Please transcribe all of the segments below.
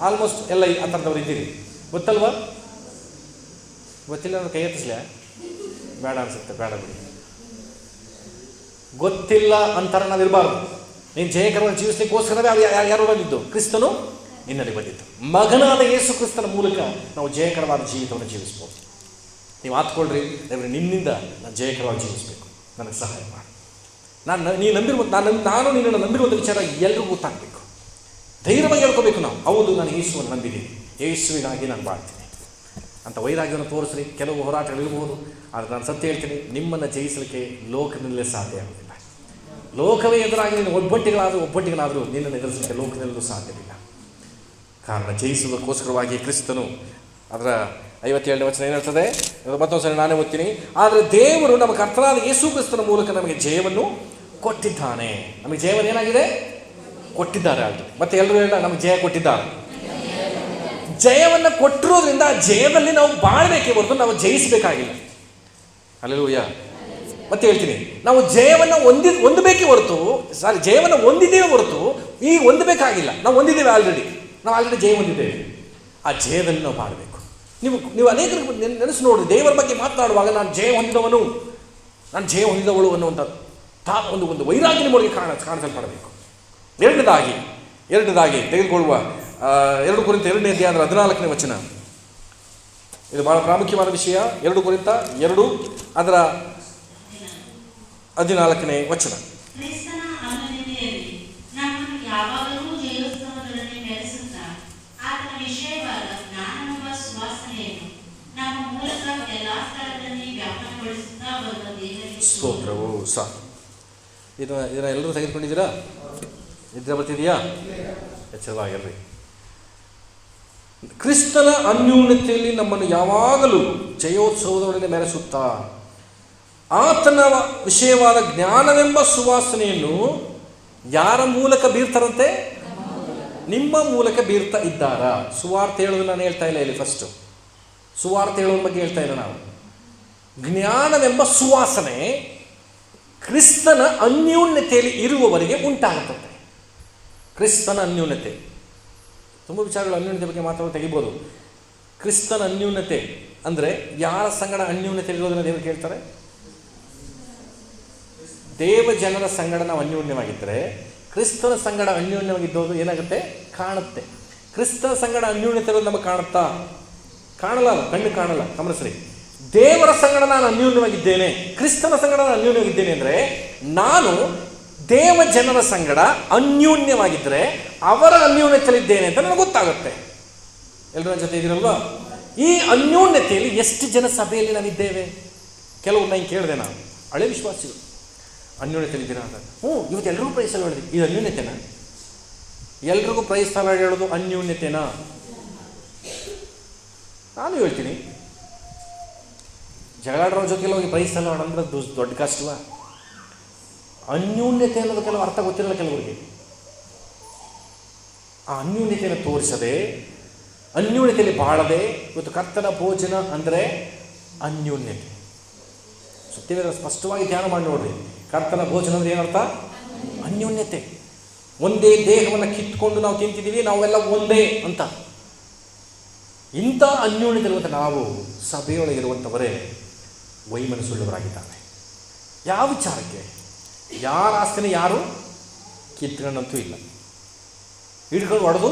Almost ಎಲ್ಲ ಆ ಥರದವ್ರು ಇದ್ದೀರಿ. ಗೊತ್ತಲ್ವಾ? ಗೊತ್ತಿಲ್ಲ ಅಂದ್ರೆ ಕೈ ಎತ್ತಿಸ್ಲೆ? ಬೇಡ ಅನ್ಸುತ್ತೆ, ಬೇಡ ಬಿಡಿ. ಗೊತ್ತಿಲ್ಲ ಅಂತಾರೆ ನಾವು ಇರಬಾರ್ದು. ನೀನು ಜಯಕರವನ್ನು ಜೀವಿಸ್ಲಿಕ್ಕೋಸ್ಕರವೇ ಯಾ- ಯಾರು ಬಂದಿದ್ದು. ಕ್ರಿಸ್ತನು ನಿನ್ನಲ್ಲಿ ಬಂದಿದ್ದು. ಮಗನಾದ ಯೇಸು ಕ್ರಿಸ್ತನ ಮೂಲಕ ನಾವು ಜಯಕರವಾದ ಜೀವಿತವನ್ನು ಜೀವಿಸ್ಬೋದು. ನೀವು ಆತ್ಕೊಳ್ರಿ ದೇವ್ರೆ ನಿನ್ನಿಂದ ನಾನು ಜಯಕರವಾಗಿ ಜೀವಿಸಬೇಕು. ನನಗೆ ಸಹಾಯ ಮಾಡಿ. ನಾನು ನೀನು ನಂಬಿರುವ ನಾನು ನಾನು ನಿನ್ನನ್ನು ನಂಬಿರುವಂಥ ವಿಚಾರ ಎಲ್ರಿಗೂ ಗೊತ್ತಾಗಬೇಕು. ಧೈರ್ಯವಾಗಿ ಹೇಳ್ಕೋಬೇಕು ನಾವು. ಹೌದು, ನಾನು ಯೇಸುವನ್ನು ನಂಬಿದ್ದೀನಿ ಯೇಸುವಿನಾಗಿ ನಾನು ಬಾಳ್ತೀನಿ. ಅಂತ ವೈರಾಗ್ಯವನ್ನು ತೋರಿಸ್ರಿ. ಕೆಲವು ಹೋರಾಟಗಳಿರ್ಬೋದು ಆದರೆ ನಾನು ಸತ್ಯ ಹೇಳ್ತೀನಿ, ನಿಮ್ಮನ್ನು ಜಯಿಸಲಿಕ್ಕೆ ಲೋಕದಲ್ಲೇ ಸಾಧ್ಯ ಆಗೋದಿಲ್ಲ ಲೋಕವೇ ಎದುರಾಗಿ ನೀನು ಒಬ್ಬಟ್ಟಿಗಳಾದರೂ ಒಬ್ಬಟ್ಟಿಗಳಾದರೂ ನಿನ್ನನ್ನು ಎದುರಿಸಲಿಕ್ಕೆ ಲೋಕದಲ್ಲೂ ಸಾಧ್ಯವಿಲ್ಲ. ಕಾರಣ ಜಯಿಸುವುದಕ್ಕೋಸ್ಕರವಾಗಿ ಕ್ರಿಸ್ತನು ಅದರ ಐವತ್ತೇಳನೇ ವಚನ ಏನು ಹೇಳ್ತದೆ? ಮತ್ತೊಂದು ಸರಿ ನಾನೇ ಓದ್ತೀನಿ. ಆದರೆ ದೇವರು ನಮ್ಮ ಕರ್ತನಾದ ಯೇಸು ಕ್ರಿಸ್ತನ ಮೂಲಕ ನಮಗೆ ಜಯವನ್ನು ಕೊಟ್ಟಿದ್ದಾನೆ. ನಮಗೆ ಜಯವನ್ನು ಏನಾಗಿದೆ? ಕೊಟ್ಟಿದ್ದಾರೆ ಆಲ್ರೆಡಿ. ಮತ್ತೆ ಎಲ್ಲರೂ ಹೇಳ, ನಮಗೆ ಜಯ ಕೊಟ್ಟಿದ್ದಾರೆ. ಜಯವನ್ನು ಕೊಟ್ಟಿರೋದ್ರಿಂದ ಆ ಜಯದಲ್ಲಿ ನಾವು ಬಾಳ್ಬೇಕೇ ಹೊರತು ನಾವು ಜಯಿಸಬೇಕಾಗಿಲ್ಲ. ಅಲ್ಲೂಯ್ಯ ಮತ್ತೆ ಹೇಳ್ತೀನಿ, ನಾವು ಜಯವನ್ನು ಹೊಂದಿ, ಹೊಂದಬೇಕೇ ಹೊರತು, ಸಾರಿ, ಜಯವನ್ನು ಹೊಂದಿದ್ದೇವೆ ಹೊರತು, ಈ ಹೊಂದಬೇಕಾಗಿಲ್ಲ. ನಾವು ಹೊಂದಿದ್ದೇವೆ ಆಲ್ರೆಡಿ. ನಾವು ಆಲ್ರೆಡಿ ಜಯ ಹೊಂದಿದ್ದೇವೆ. ಆ ಜಯದಲ್ಲಿ ನಾವು ಬಾಳಬೇಕು. ನೀವು ನೀವು ಅನೇಕರು ನೆನ್- ನೆನೆಸು ನೋಡಿ, ದೇವರ ಬಗ್ಗೆ ಮಾತನಾಡುವಾಗ ನಾನು ಜಯ ಹೊಂದಿದವನು. ನಾನು ಜಯ ಹೊಂದಿದವಳು ಅನ್ನುವಂಥ ತಾ, ಒಂದು ಒಂದು ವೈರಾಗ್ಯ ನಿಮ್ಮೊಳಗೆ ಕಾಣ, ಕಾಣಿಸಲ್ಪಡಬೇಕು. ಎರಡನೇದಾಗಿ ಎರಡನೇದಾಗಿ ತೆಗೆದುಕೊಳ್ಳುವ ಎರಡು ಕುರಿತ ಎರಡನೇ ಅಧ್ಯಾಯ ಅಂದರೆ ಹದಿನಾಲ್ಕನೇ ವಚನ. ಇದು ಬಹಳ ಪ್ರಾಮುಖ್ಯವಾದ ವಿಷಯ. ಎರಡು ಕುರಿತ ಎರಡು ಅದರ ಹದಿನಾಲ್ಕನೇ ವಚನ. ಸ್ತೋತ್ರವು ಸಾಕು ಇದನ್ನ ಇದನ್ನ ಎಲ್ಲರೂ ತೆಗೆದುಕೊಂಡಿದ್ದೀರಾ? ನಿದ್ರೆ ಬರ್ತಿದೆಯಾ? ಎಚ್ಚರವಾಗಿರ್ರಿ. ಕ್ರಿಸ್ತನ ಅನ್ಯೂನ್ಯತೆಯಲ್ಲಿ ನಮ್ಮನ್ನು ಯಾವಾಗಲೂ ಜಯೋತ್ಸವದೊಡನೆ ಮೆರೆಸುತ್ತಾ ಆತನ ವಿಷಯವಾದ ಜ್ಞಾನವೆಂಬ ಸುವಾಸನೆಯನ್ನು ಯಾರ ಮೂಲಕ ಬೀರ್ತಾರಂತೆ? ನಿಮ್ಮ ಮೂಲಕ ಬೀರ್ತಾ ಇದ್ದಾರಾ? ಸುವಾರ್ತೆ ಹೇಳೋದು ನಾನು ಹೇಳ್ತಾ ಇಲ್ಲ ಇಲ್ಲಿ ಫಸ್ಟು ಸುವಾರ್ತೆ ಹೇಳೋದ್ರ ಬಗ್ಗೆ ಹೇಳ್ತಾ ಇಲ್ಲ ನಾವು. ಜ್ಞಾನವೆಂಬ ಸುವಾಸನೆ ಕ್ರಿಸ್ತನ ಅನ್ಯೂನ್ಯತೆಯಲ್ಲಿ ಇರುವವರಿಗೆ ಉಂಟಾಗುತ್ತದೆ ಕ್ರಿಸ್ತನ ಅನ್ಯೂನ್ಯತೆ ತುಂಬ ವಿಚಾರಗಳು ಅನ್ಯೂನ್ಯತೆ ಬಗ್ಗೆ ಮಾತಾಡೋದು ತೆಗಿಬೋದು. ಕ್ರಿಸ್ತನ ಅನ್ಯೂನ್ಯತೆ ಅಂದರೆ ಯಾರ ಸಂಗಡ ಅನ್ಯೂನ್ಯತೆ ಇರೋದನ್ನ ದೇವರು ಕೇಳ್ತಾರೆ? ದೇವ ಜನರ ಸಂಗಡ ನಾವು ಅನ್ಯೂನ್ಯವಾಗಿದ್ದರೆ ಕ್ರಿಸ್ತನ ಸಂಗಡ ಅನ್ಯೂನ್ಯವಾಗಿದ್ದೋದು ಏನಾಗುತ್ತೆ? ಕಾಣುತ್ತೆ. ಕ್ರಿಸ್ತನ ಸಂಗಡ ಅನ್ಯೂನ್ಯತೆ ಇರೋದು ನಮಗೆ ಕಾಣುತ್ತಾ? ಕಾಣಲ್ಲ ಕಣ್ಣು ಕಾಣಲ್ಲ, ಗಮನಿಸ್ರಿ. ದೇವರ ಸಂಗಡ ನಾನು ಅನ್ಯೂನ್ಯವಾಗಿದ್ದೇನೆ, ಕ್ರಿಸ್ತನ ಸಂಗಡ ನಾನು ಅನ್ಯೂನ್ಯವಾಗಿದ್ದೇನೆ ಅಂದರೆ ನಾನು ದೇವ ಜನರ ಸಂಗಡ ಅನ್ಯೂನ್ಯವಾಗಿದ್ದರೆ ಅವರ ಅನ್ಯೂನ್ಯತೆಯಲ್ಲಿದ್ದೇನೆ ಅಂತ ನನಗೆ ಗೊತ್ತಾಗುತ್ತೆ. ಎಲ್ಲರ ಜೊತೆ ಇದ್ದೀರಲ್ವಾ? ಈ ಅನ್ಯೋನ್ಯತೆಯಲ್ಲಿ ಎಷ್ಟು ಜನ ಸಭೆಯಲ್ಲಿ ನಾನಿದ್ದೇವೆ? ಕೆಲವು ನಾನು ಕೇಳಿದೆ ನಾನು. ಹಳೆ ವಿಶ್ವಾಸಿಗಳು. ಅನ್ಯೋನ್ಯತೆಯಲ್ಲಿ ಇದ್ದೀರಾ ಅಂತ. ಹ್ಞೂ, ಇವತ್ತು ಎಲ್ರಿಗೂ ಪ್ರೈಸ್ ಎಲ್ಲ ಹೇಳಿದ್ವಿ ಇದು ಅನ್ಯೋನ್ಯತೆನಾ? ಎಲ್ರಿಗೂ ಪ್ರೈಸ್ ಸಲ ಹೇಳೋದು ಅನ್ಯೋನ್ಯತೆನಾ? ನಾನು ಹೇಳ್ತೀನಿ. ಜಗಳಾಡೋರ ಜೊತೆಗೆ ಹೋಗಿ ಪ್ರೈಸ್ ಸಲ ದೊ- ದೊಡ್ಡ ಕಷ್ಟವಾ ಅನ್ಯೋನ್ಯತೆ ಅನ್ನೋದು ಕೆಲವು ಅರ್ಥ ಗೊತ್ತಿರಲ್ಲ ಕೆಲವರಿಗೆ. ಆ ಅನ್ಯೂನ್ಯತೆಯನ್ನು ತೋರಿಸದೆ, ಅನ್ಯೂನ್ಯತೆಯಲ್ಲಿ ಬಾಳದೆ, ಇವತ್ತು ಕರ್ತನ ಭೋಜನ ಅಂದರೆ ಅನ್ಯೂನ್ಯತೆ. ಸತ್ಯವೇದ ಸ್ಪಷ್ಟವಾಗಿ ಧ್ಯಾನ ಮಾಡಿ ನೋಡ್ರಿ. ಕರ್ತನ ಭೋಜನ ಅಂದರೆ ಏನರ್ಥ? ಅನ್ಯೂನ್ಯತೆ. ಒಂದೇ ದೇಹವನ್ನು ಕಿತ್ಕೊಂಡು ನಾವು ತಿಂತಿದ್ದೀವಿ, ನಾವೆಲ್ಲ ಒಂದೇ ಅಂತ. ಇಂಥ ಅನ್ಯೋನ್ಯತೆಯಿರುವಂಥ ನಾವು ಸಭೆಯೊಳಗಿರುವಂಥವರೇ ವೈಮನಸುಳ್ಳವರಾಗಿದ್ದಾರೆ ಯಾವ ವಿಚಾರಕ್ಕೆ? ಯಾರ ಆಸ್ತಿನ ಯಾರು? ಕಿತ್ಕೊಂಡಂತೂ ಇಲ್ಲ. ಹಿಡ್ಕೊಂಡು ಹೊಡೆದು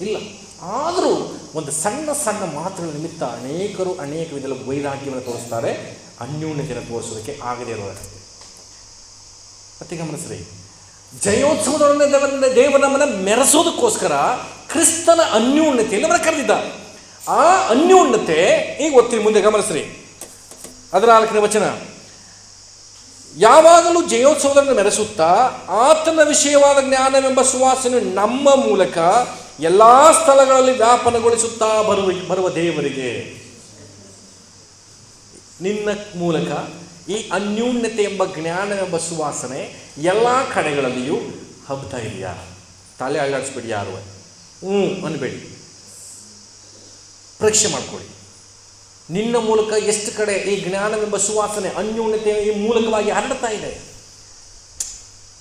ಇಲ್ಲ. ಆದರೂ ಒಂದು ಸಣ್ಣ ಸಣ್ಣ ಮಾತುಗಳ ನಿಮಿತ್ತ ಅನೇಕರು ಅನೇಕ ವಿಧದ ವೈರಾಗ್ಯವನ್ನು ತೋರಿಸ್ತಾರೆ. ಅನ್ಯೂನ್ಯತೆಯನ್ನು ತೋರಿಸೋದಕ್ಕೆ ಆಗದೇ ಇರೋದಕ್ಕೆ ಮತ್ತೆ ಗಮನಿಸ್ರಿ. ಜಯೋತ್ಸವದೊಡನೆ ದೇವನಮ್ಮನ ಮೆರೆಸೋದಕ್ಕೋಸ್ಕರ ಕ್ರಿಸ್ತನ ಅನ್ಯೂನ್ಯತೆಯಲ್ಲಿ ಅವರ ಕರೆದಿದ್ದ. ಆ ಅನ್ಯೂನ್ಯತೆ ಈಗ ಓದ್ತೀನಿ ಮುಂದೆ ಗಮನಿಸ್ರಿ. ಹದಿನಾಲ್ಕನೇ ವಚನ. ಯಾವಾಗಲೂ ಜಯೋತ್ಸವವನ್ನು ಮೆರೆಸುತ್ತಾ ಆತನ ವಿಷಯವಾದ ಜ್ಞಾನವೆಂಬ ಸುವಾಸನೆ ನಮ್ಮ ಮೂಲಕ ಎಲ್ಲ ಸ್ಥಳಗಳಲ್ಲಿ ವ್ಯಾಪನಗೊಳಿಸುತ್ತಾ ಬರುವ ಬರುವ ದೇವರಿಗೆ. ನಿನ್ನ ಮೂಲಕ ಈ ಅನ್ಯೂನ್ಯತೆ ಎಂಬ ಜ್ಞಾನವೆಂಬ ಸುವಾಸನೆ ಎಲ್ಲ ಕಡೆಗಳಲ್ಲಿಯೂ ಹಬ್ಬತಾ ಇದೆಯಾ? ತಲೆ ಅಳ್ಳಾಡಿಸ್ಬೇಡಿ ಯಾರು? ಹ್ಞೂ ಅನ್ಬೇಡಿ. ಪರೀಕ್ಷೆ ಮಾಡ್ಕೊಳ್ಳಿ. ನಿನ್ನ ಮೂಲಕ ಎಷ್ಟು ಕಡೆ ಈ ಜ್ಞಾನವೆಂಬ ಸುವಾಸನೆ ಅನ್ಯೋನ್ಯತೆ ಈ ಮೂಲಕವಾಗಿ ಹರಡ್ತಾ ಇದೆ.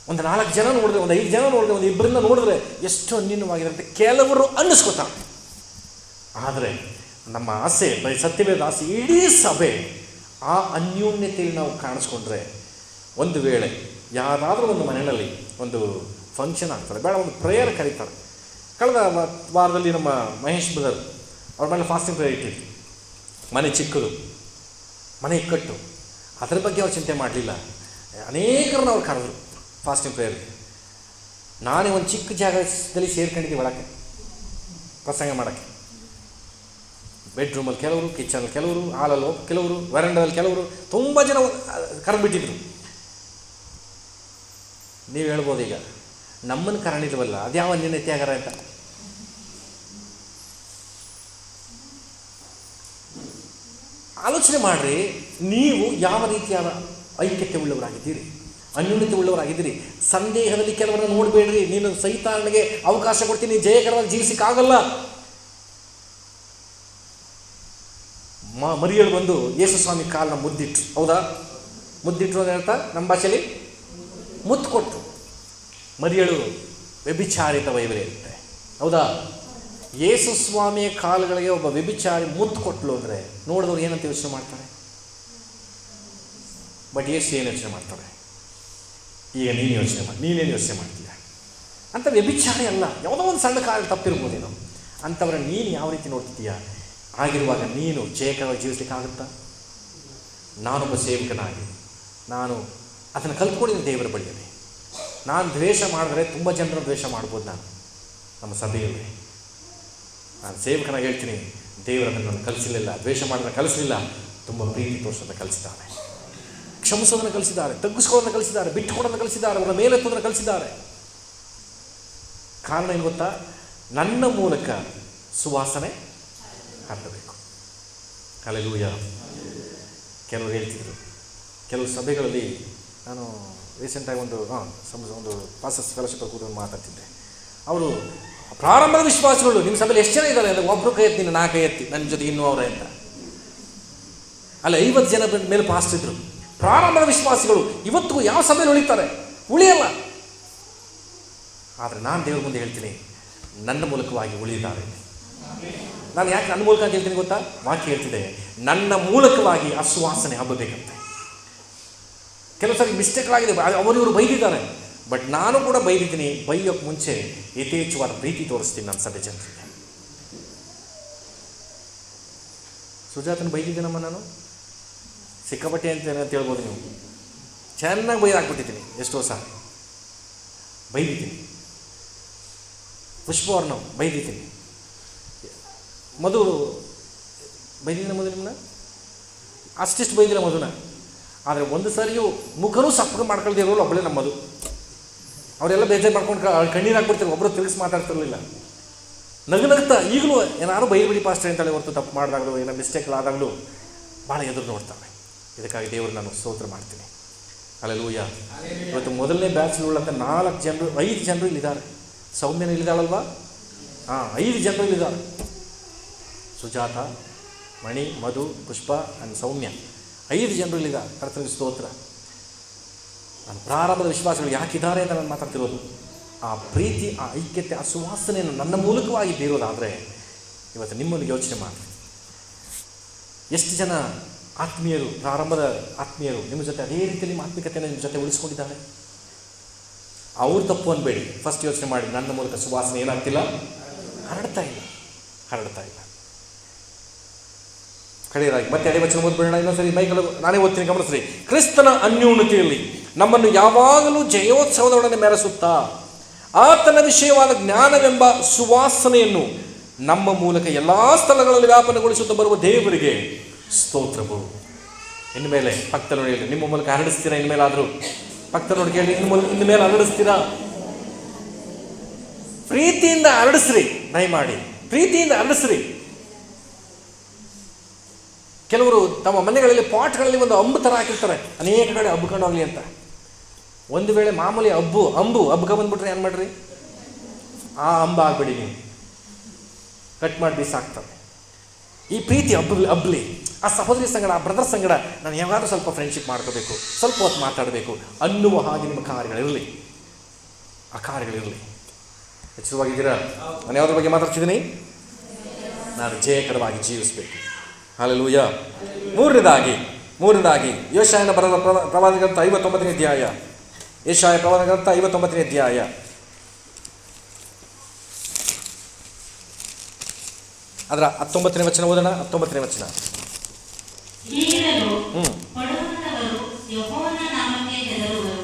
ಒಂದು ನಾಲ್ಕು ಜನ ನೋಡಿದ್ರೆ, ಒಂದು ಐದು ಜನ ನೋಡಿದ್ರೆ, ಒಂದು ಇಬ್ಬರಿಂದ ನೋಡಿದ್ರೆ ಎಷ್ಟು ಅನ್ಯೂನ್ಯವಾಗಿದೆ ಅಂತ ಕೆಲವರು ಅನ್ನಿಸ್ಕೊತಾರೆ. ಆದರೆ ನಮ್ಮ ಆಸೆ, ಬರೀ ಸತ್ಯವೇದ ಆಸೆ, ಇಡೀ ಸಭೆ ಆ ಅನ್ಯೂನ್ಯತೆಯಲ್ಲಿ ನಾವು ಕಾಣಿಸ್ಕೊಂಡ್ರೆ ಒಂದು ವೇಳೆ ಯಾರಾದರೂ ಒಂದು ಮನೆಯಲ್ಲಿ ಒಂದು ಫಂಕ್ಷನ್ ಆಗ್ತಾರೆ ಬೇಡ, ಒಂದು ಪ್ರೇಯರ್ ಕರೀತಾರೆ. ಕಳೆದ ವಾರದಲ್ಲಿ ನಮ್ಮ ಮಹೇಶ್ ಬ್ರದರ್ ಅವ್ರ ಮೇಲೆ ಫಾಸ್ಟಿಂಗ್ ಪ್ರೇಯರ್ ಇಟ್ಟಿದ್ರು. ಮನೆ ಚಿಕ್ಕದು. ಮನೆ ಇಕ್ಕಟ್ಟು. ಅದರ ಬಗ್ಗೆ ಅವ್ರು ಚಿಂತೆ ಮಾಡಲಿಲ್ಲ. ಅನೇಕರನ್ನ ಅವ್ರು ಕರೆದ್ರು ಫಾಸ್ಟಿಂಗ್ ಪ್ರೇಯರ್ಗೆ ನಾನೇ ಒಂದು ಚಿಕ್ಕ ಜಾಗದಲ್ಲಿ ಸೇರ್ಕೊಂಡಿದ್ದೀವಿ ಒಳಗೆ ಪ್ರಸಂಗ ಮಾಡೋಕ್ಕೆ. ಬೆಡ್ರೂಮಲ್ಲಿ ಕೆಲವರು ಕಿಚನಲ್ಲಿ ಕೆಲವರು ಹಾಲಲ್ಲಿ ಕೆಲವರು ವರಂಡದಲ್ಲಿ ಕೆಲವರು, ತುಂಬ ಜನ ಕರೆದ್ಬಿಟ್ಟಿದ್ರು. ನೀವು ಹೇಳ್ಬೋದು ಈಗ ನಮ್ಮನ್ನು ಕರಣಿದ್ವಲ್ಲ ಅದು ಯಾವ ನಿನ್ನೆ ತ್ಯಾಗರ ಅಂತ? ಆಲೋಚನೆ ಮಾಡಿರಿ, ನೀವು ಯಾವ ರೀತಿಯಾದ ಐಕ್ಯತೆ ಉಳ್ಳವರಾಗಿದ್ದೀರಿ ಅನ್ಯೂನ್ಯತೆ ಉಳ್ಳವರಾಗಿದ್ದೀರಿ ಸಂದೇಹದಲ್ಲಿ ಕೆಲವರನ್ನು ನೋಡಬೇಡ್ರಿ. ನೀನು ಸೈತಾನಿಗೆ ಅವಕಾಶ ಕೊಡ್ತೀನಿ. ಜಯಕರವಾಗಿ ಜೀವಿಸಿಕ್ಕಾಗಲ್ಲ. ಮ, ಮರಿಯಳು ಬಂದು ಯೇಸುಸ್ವಾಮಿ ಕಾಲನ್ನ ಮುದ್ದಿಟ್ರು. ಹೌದಾ? ಮುದ್ದಿಟ್ರು ಅಂತ ನಮ್ಮ ಭಾಷೆಯಲ್ಲಿ? ಮುತ್ತು ಕೊಟ್ಟು ಮರಿಯಳು ವ್ಯಭಿಚಾರಿತ ವೈವರಿ ಇರುತ್ತೆ ಹೌದಾ? ಯೇಸು ಸ್ವಾಮಿಯ ಕಾಲುಗಳಿಗೆ ಒಬ್ಬ ವ್ಯಭಿಚಾರಿ ಮುದ್ದು ಕೊಟ್ಲು ಅಂದರೆ ನೋಡಿದವ್ರು ಏನಂತ ಯೋಚನೆ ಮಾಡ್ತಾರೆ? ಬಟ್ ಯೇಸು ಏನು ಯೋಚನೆ ಮಾಡ್ತಾರೆ ಈಗ ನೀನು ಯೋಚನೆ ಮಾಡಿ, ನೀನೇನು ಯೋಚನೆ ಮಾಡ್ತೀಯ? ಅಂತ ವ್ಯಭಿಚಾರಿ ಅಲ್ಲ, ಯಾವುದೋ ಒಂದು ಸಣ್ಣ ಕಾಲ ತಪ್ಪಿರ್ಬೋದೇನೋ? ಅಂಥವ್ರ ನೀನು ಯಾವ ರೀತಿ ನೋಡ್ತಿದ್ದೀಯ? ಆಗಿರುವಾಗ ನೀನು ಜಯಕರವಾಗಿ ಜೀವಿಸ್ಲಿಕ್ಕಾಗುತ್ತಾ ನಾನೊಬ್ಬ ಸೇವಕನಾಗಿ, ನಾನು ಅದನ್ನು ಕಲ್ತ್ಕೊಂಡಿದ್ದೀನಿ ದೇವರ ಬಳಿಯಲ್ಲಿ ನಾನು ದ್ವೇಷ ಮಾಡಿದ್ರೆ ತುಂಬ ಜನರ ದ್ವೇಷ ಮಾಡ್ಬೋದು ನಾನು, ನಮ್ಮ ಸಭೆಯಲ್ಲಿ. ನಾನು ಸೇವಕನಾಗಿ ಹೇಳ್ತೀನಿ ದೇವರನ್ನು ನಾನು ಕಲಿಸಲಿಲ್ಲ, ದ್ವೇಷ ಮಾಡೋದನ್ನು ಕಲಿಸಲಿಲ್ಲ, ತುಂಬ ಪ್ರೀತಿ ತೋರಿಸೋದನ್ನು ಕಲಿಸಿದ್ದಾನೆ. ಕ್ಷಮಿಸೋದನ್ನು ಕಲಿಸಿದ್ದಾರೆ, ತಗ್ಗಿಸ್ಕೊಳ್ಳೋದನ್ನು ಕಲಿಸಿದ್ದಾರೆ, ಬಿಟ್ಟುಕೊಡೋದನ್ನು ಕಲಿಸಿದ್ದಾರೆ, ಅವರ ಮೇಲೆತ್ತೋದನ್ನು ಕಲಿಸಿದ್ದಾರೆ. ಕಾರಣ ಏನು ಗೊತ್ತಾ? ನನ್ನ ಮೂಲಕ ಸುವಾಸನೆ ಹರಡಬೇಕು. ಅಲ್ಲೆಲೂಯ ಕೆಲವರು ಹೇಳ್ತಿದ್ರು, ಕೆಲವು ಸಭೆಗಳಲ್ಲಿ ನಾನು ರೀಸೆಂಟಾಗಿ ಒಂದು, ಹಾಂ ಸಮ ಒಂದು ಪಾಸಸ್ ಫೆಲೋಶಿಪ್ ಕೂತ್ಕೊಂಡು ಮಾತಾಡ್ತಿದ್ದೆ. ಅವರು ಪ್ರಾರಂಭದ ವಿಶ್ವಾಸಗಳು ನಿಮ್ಮ ಸಭೆಯಲ್ಲಿ ಎಷ್ಟು ಜನ ಇದ್ದಾರೆ ಅಂದರೆ ಒಬ್ಬರು ಕೈ ಎತ್ತಿ ನಾಲ್ಕು ಕೈ ಎತ್ತಿ, ನನ್ನ ಜೊತೆ ಇನ್ನೂ ಅವರೇ ಅಂತ. ಅಲ್ಲ, ಐವತ್ತು ಜನ ಮೇಲೆ ಪಾಸ್ಟ್ ಇದ್ರು. ಪ್ರಾರಂಭದ ವಿಶ್ವಾಸಿಗಳು, ಇವತ್ತಿಗೂ ಯಾವ ಸಭೆಯಲ್ಲಿ ಉಳಿತಾರೆ? ಉಳಿಯಲ್ಲ. ಆದರೆ ನಾನು ದೇವ್ರ ಮುಂದೆ ಹೇಳ್ತೀನಿ, ನನ್ನ ಮೂಲಕವಾಗಿ ಉಳಿದಾರೆ. ನಾನು ಯಾಕೆ ನನ್ನ ಮೂಲಕ ಅಂತ ಹೇಳ್ತೀನಿ ಗೊತ್ತಾ? ವಾಕ್ಯ ಹೇಳ್ತಿದೆ, ನನ್ನ ಮೂಲಕವಾಗಿ ಅಸುವಾಸನೆ ಸುವಾಸನೆ ಹಬ್ಬಬೇಕಂತೆ. ಕೆಲವು ಸಾರಿ ಮಿಸ್ಟೇಕ್ಗಳಾಗಿದೆ ಅವರು ಇವರು ಬೈದಿದ್ದಾರೆ. ಬಟ್ ನಾನು ಕೂಡ ಬೈದಿದ್ದೀನಿ ಬೈಯೋಕ್ಕೆ ಮುಂಚೆ ಯಥೇಚ್ಛವಾದ ಪ್ರೀತಿ ತೋರಿಸ್ತೀನಿ ನನ್ನ ಸಭೆ ಜನರಿಗೆ. ಸುಜಾತನ ಬೈದಿದ್ದೀನಮ್ಮ ನಾನು? ಸಿಕ್ಕಾಪಟ್ಟೆ ಅಂತ ಅಂತ ಹೇಳ್ಬೋದು ನೀವು? ಚೆನ್ನಾಗಿ ಬೈದು ಹಾಕ್ಬಿಟ್ಟಿದ್ದೀನಿ ಎಷ್ಟೋ ಸಹ ಬೈದಿದ್ದೀನಿ. ಪುಷ್ಪ ಅವ್ರನ್ನ ಬೈದಿದ್ದೀನಿ. ಮಧು ಬೈದಿದ್ದೀನ ಮಧು ನಿಮ್ಮನ್ನ? ಅಷ್ಟಿಷ್ಟು ಬೈದಿಲ್ಲ ಮಧುನ. ಆದರೆ ಒಂದು ಸಾರಿಯೂ ಮುಖನೂ ಸಪ್ಪಗೆ ಮಾಡ್ಕೊಳ್ದಿರೋಲ್ಲ ಒಬ್ಬಳೇ ನಮ್ಮ ಮಧು. ಅವರೆಲ್ಲ ಬೇಜಾರು ಮಾಡ್ಕೊಂಡು ಕಣ್ಣೀರು ಹಾಕ್ಬಿಡ್ತಾರೆ ಒಬ್ಬರು ತಿಳಿಸಿ ಮಾತಾಡ್ತಿರ್ಲಿಲ್ಲ. ನಗು ನಗ್ತಾ, ಈಗಲೂ ಏನಾದ್ರು ಬೈಬಿಡಿ ಪಾಸ್ಟರ್ ಅಂತೇಳಿ ಹೊರತು ತಪ್ಪು ಮಾಡಿದಾಗಲೂ, ಏನೋ ಮಿಸ್ಟೇಕ್ಗಳಾದಾಗಲೂ ಭಾಳ ಎದುರು ನೋಡ್ತಾವೆ ಇದಕ್ಕಾಗಿ ದೇವರು ನಾನು ಸ್ತೋತ್ರ ಮಾಡ್ತೀನಿ. ಅಲ್ಲೆಲೂಯ ಇವತ್ತು ಮೊದಲನೇ ಬ್ಯಾಚ್ ಉಳ್ಳಂತ ನಾಲ್ಕು ಜನರು, ಐದು ಜನರು ಇಲ್ಲಿದ್ದಾರೆ. ಸೌಮ್ಯನ ಇಲ್ಲಿದ್ದಾಳಲ್ವಾ? ಹಾಂ, ಐದು ಜನರು ಇಲ್ಲಿದ್ದಾರೆ. ಸುಜಾತ, ಮಣಿ, ಮಧು, ಪುಷ್ಪ ಆ್ಯಂಡ್ ಸೌಮ್ಯ. ಐದು ಜನರು ಇಲ್ಲಿದ್ದಾರೆ. ಕರ್ತನಿಗೆ ಸ್ತೋತ್ರ. ನನ್ನ ಪ್ರಾರಂಭದ ವಿಶ್ವಾಸಗಳು ಯಾಕಿದ್ದಾರೆ ಅಂತ ನಾನು ಮಾತಾಡ್ತಿರೋದು, ಆ ಪ್ರೀತಿ, ಆ ಐಕ್ಯತೆ, ಆ ಸುವಾಸನೆಯನ್ನು ನನ್ನ ಮೂಲಕವಾಗಿ ಬೀರೋದಾದರೆ ಇವತ್ತು ನಿಮ್ಮನ್ನು ಯೋಚನೆ ಮಾಡಿ ಎಷ್ಟು ಜನ ಆತ್ಮೀಯರು, ಪ್ರಾರಂಭದ ಆತ್ಮೀಯರು ನಿಮ್ಮ ಜೊತೆ ಅದೇ ರೀತಿ ನಿಮ್ಮ ಆತ್ಮಿಕತೆಯನ್ನು ನಿಮ್ಮ ಜೊತೆ ಉಳಿಸ್ಕೊಂಡಿದ್ದಾರೆ? ಅವ್ರು ತಪ್ಪು ಅನ್ಬೇಡಿ. ಫಸ್ಟ್ ಯೋಚನೆ ಮಾಡಿ, ನನ್ನ ಮೂಲಕ ಸುವಾಸನೆ ಏನಾಗ್ತಿಲ್ಲ? ಹರಡ್ತಾ ಇಲ್ಲ. ಹರಡ್ತಾ ಇಲ್ಲ. ಕಡೆಯದಾಗಿ ಮತ್ತೆ ಅದೇ ವಚನ ಓದ್ಬೇಡ ಇನ್ನೊಂದ್ಸರಿ ಮೈಗಳು ನಾನೇ ಓದ್ತೀನಿ, ಗಮನಿಸ್ರಿ. ಕ್ರಿಸ್ತನ ಅನ್ಯೂನತೆಯಲ್ಲಿ ನಮ್ಮನ್ನು ಯಾವಾಗಲೂ ಜಯೋತ್ಸವದೊಡನೆ ಮೆರೆಸುತ್ತಾ, ಆತನ ವಿಷಯವಾದ ಜ್ಞಾನವೆಂಬ ಸುವಾಸನೆಯನ್ನು ನಮ್ಮ ಮೂಲಕ ಎಲ್ಲ ಸ್ಥಳಗಳಲ್ಲಿ ವ್ಯಾಪನಗೊಳಿಸುತ್ತಾ ಬರುವ ದೇವರಿಗೆ ಸ್ತೋತ್ರವು ಇನ್ಮೇಲೆ ಭಕ್ತ ನೋಡಿ, ನಿಮ್ಮ ಮೂಲಕ ಹರಡಿಸ್ತೀರಾ? ಇನ್ಮೇಲಾದರೂ ಭಕ್ತ ನೋಡಿ ಕೇಳಿ ಇನ್ನು ಮೂಲಕ ಇನ್ನು ಮೇಲೆ ಹರಡಿಸ್ತೀರಾ? ಪ್ರೀತಿಯಿಂದ ಹರಡಿಸ್ರಿ, ದಯಮಾಡಿ. ಪ್ರೀತಿಯಿಂದ ಹರಡಿಸ್ರಿ. ಕೆಲವರು ತಮ್ಮ ಮನೆಗಳಲ್ಲಿ, ಪಾಟ್ಗಳಲ್ಲಿ ಒಂದು ಅಂಬು ಥರ ಹಾಕಿರ್ತಾರೆ. ಅನೇಕ ಕಡೆ ಹಬ್ಬಕೊಂಡೋಗ್ಲಿ ಅಂತ. ಒಂದು ವೇಳೆ ಮಾಮೂಲಿ ಅಬ್ಬು, ಅಂಬು ಹಬ್ಕ ಬಂದ್ಬಿಟ್ರೆ ಏನು ಮಾಡ್ರಿ? ಆ ಅಂಬ ಆಗಬೇಡಿ ನೀವು. ಕಟ್ ಮಾಡಿ ಬೀಸಾಕ್ತಾರೆ ಈ ಪ್ರೀತಿ ಹಬ್ಬಲಿ ಹಬ್ಬಲಿ ಆ ಸಹೋದರಿ ಸಂಗಡ, ಆ ಬ್ರದರ್ ಸಂಗಡ ನಾನು ಯಾವಾಗಲೂ ಸ್ವಲ್ಪ ಫ್ರೆಂಡ್ಶಿಪ್ ಮಾಡ್ಕೋಬೇಕು, ಸ್ವಲ್ಪ ಹೊತ್ತು ಮಾತಾಡಬೇಕು ಅನ್ನುವ ಹಾಗೆ ನಿಮ್ಮ ಕಾರ್ಯಗಳಿರಲಿ ಆ ಕಾರ್ಯಗಳಿರಲಿ ಎಚ್ಚರವಾಗಿದ್ದೀರಾ ನಾನು ಯಾವುದ್ರ ಬಗ್ಗೆ ಮಾತಾಡ್ತಿದ್ದೀನಿ? ನಾನು ಜಯಕರವಾಗಿ ಜೀವಿಸಬೇಕು. ಹಾಲೆಲೂಯ ಮೂರನೇದಾಗಿ ಮೂರನೇದಾಗಿ ಯೋಶಾಯನ ಬರದ ಪ್ರವಾದಿಗಂತ ಐವತ್ತೊಂಬತ್ತನೇ ಅಧ್ಯಾಯ. ಯಶಾಯ ಪ್ರವಾದ ಗ್ರಂಥ ಐವತ್ತೊಂಬತ್ತನೇ ಅಧ್ಯಾಯ. ಅದರ ಹತ್ತೊಂಬತ್ತನೇ ವಚನ ಓದೋಣ ಹತ್ತೊಂಬತ್ತನೇ ವಚನ. ಹ್ಞೂ ಹ್ಮ್. ಪಡುವಂತವರು ಯೆಹೋವನ ನಾಮಕ್ಕೆ ಹೆದರುವರು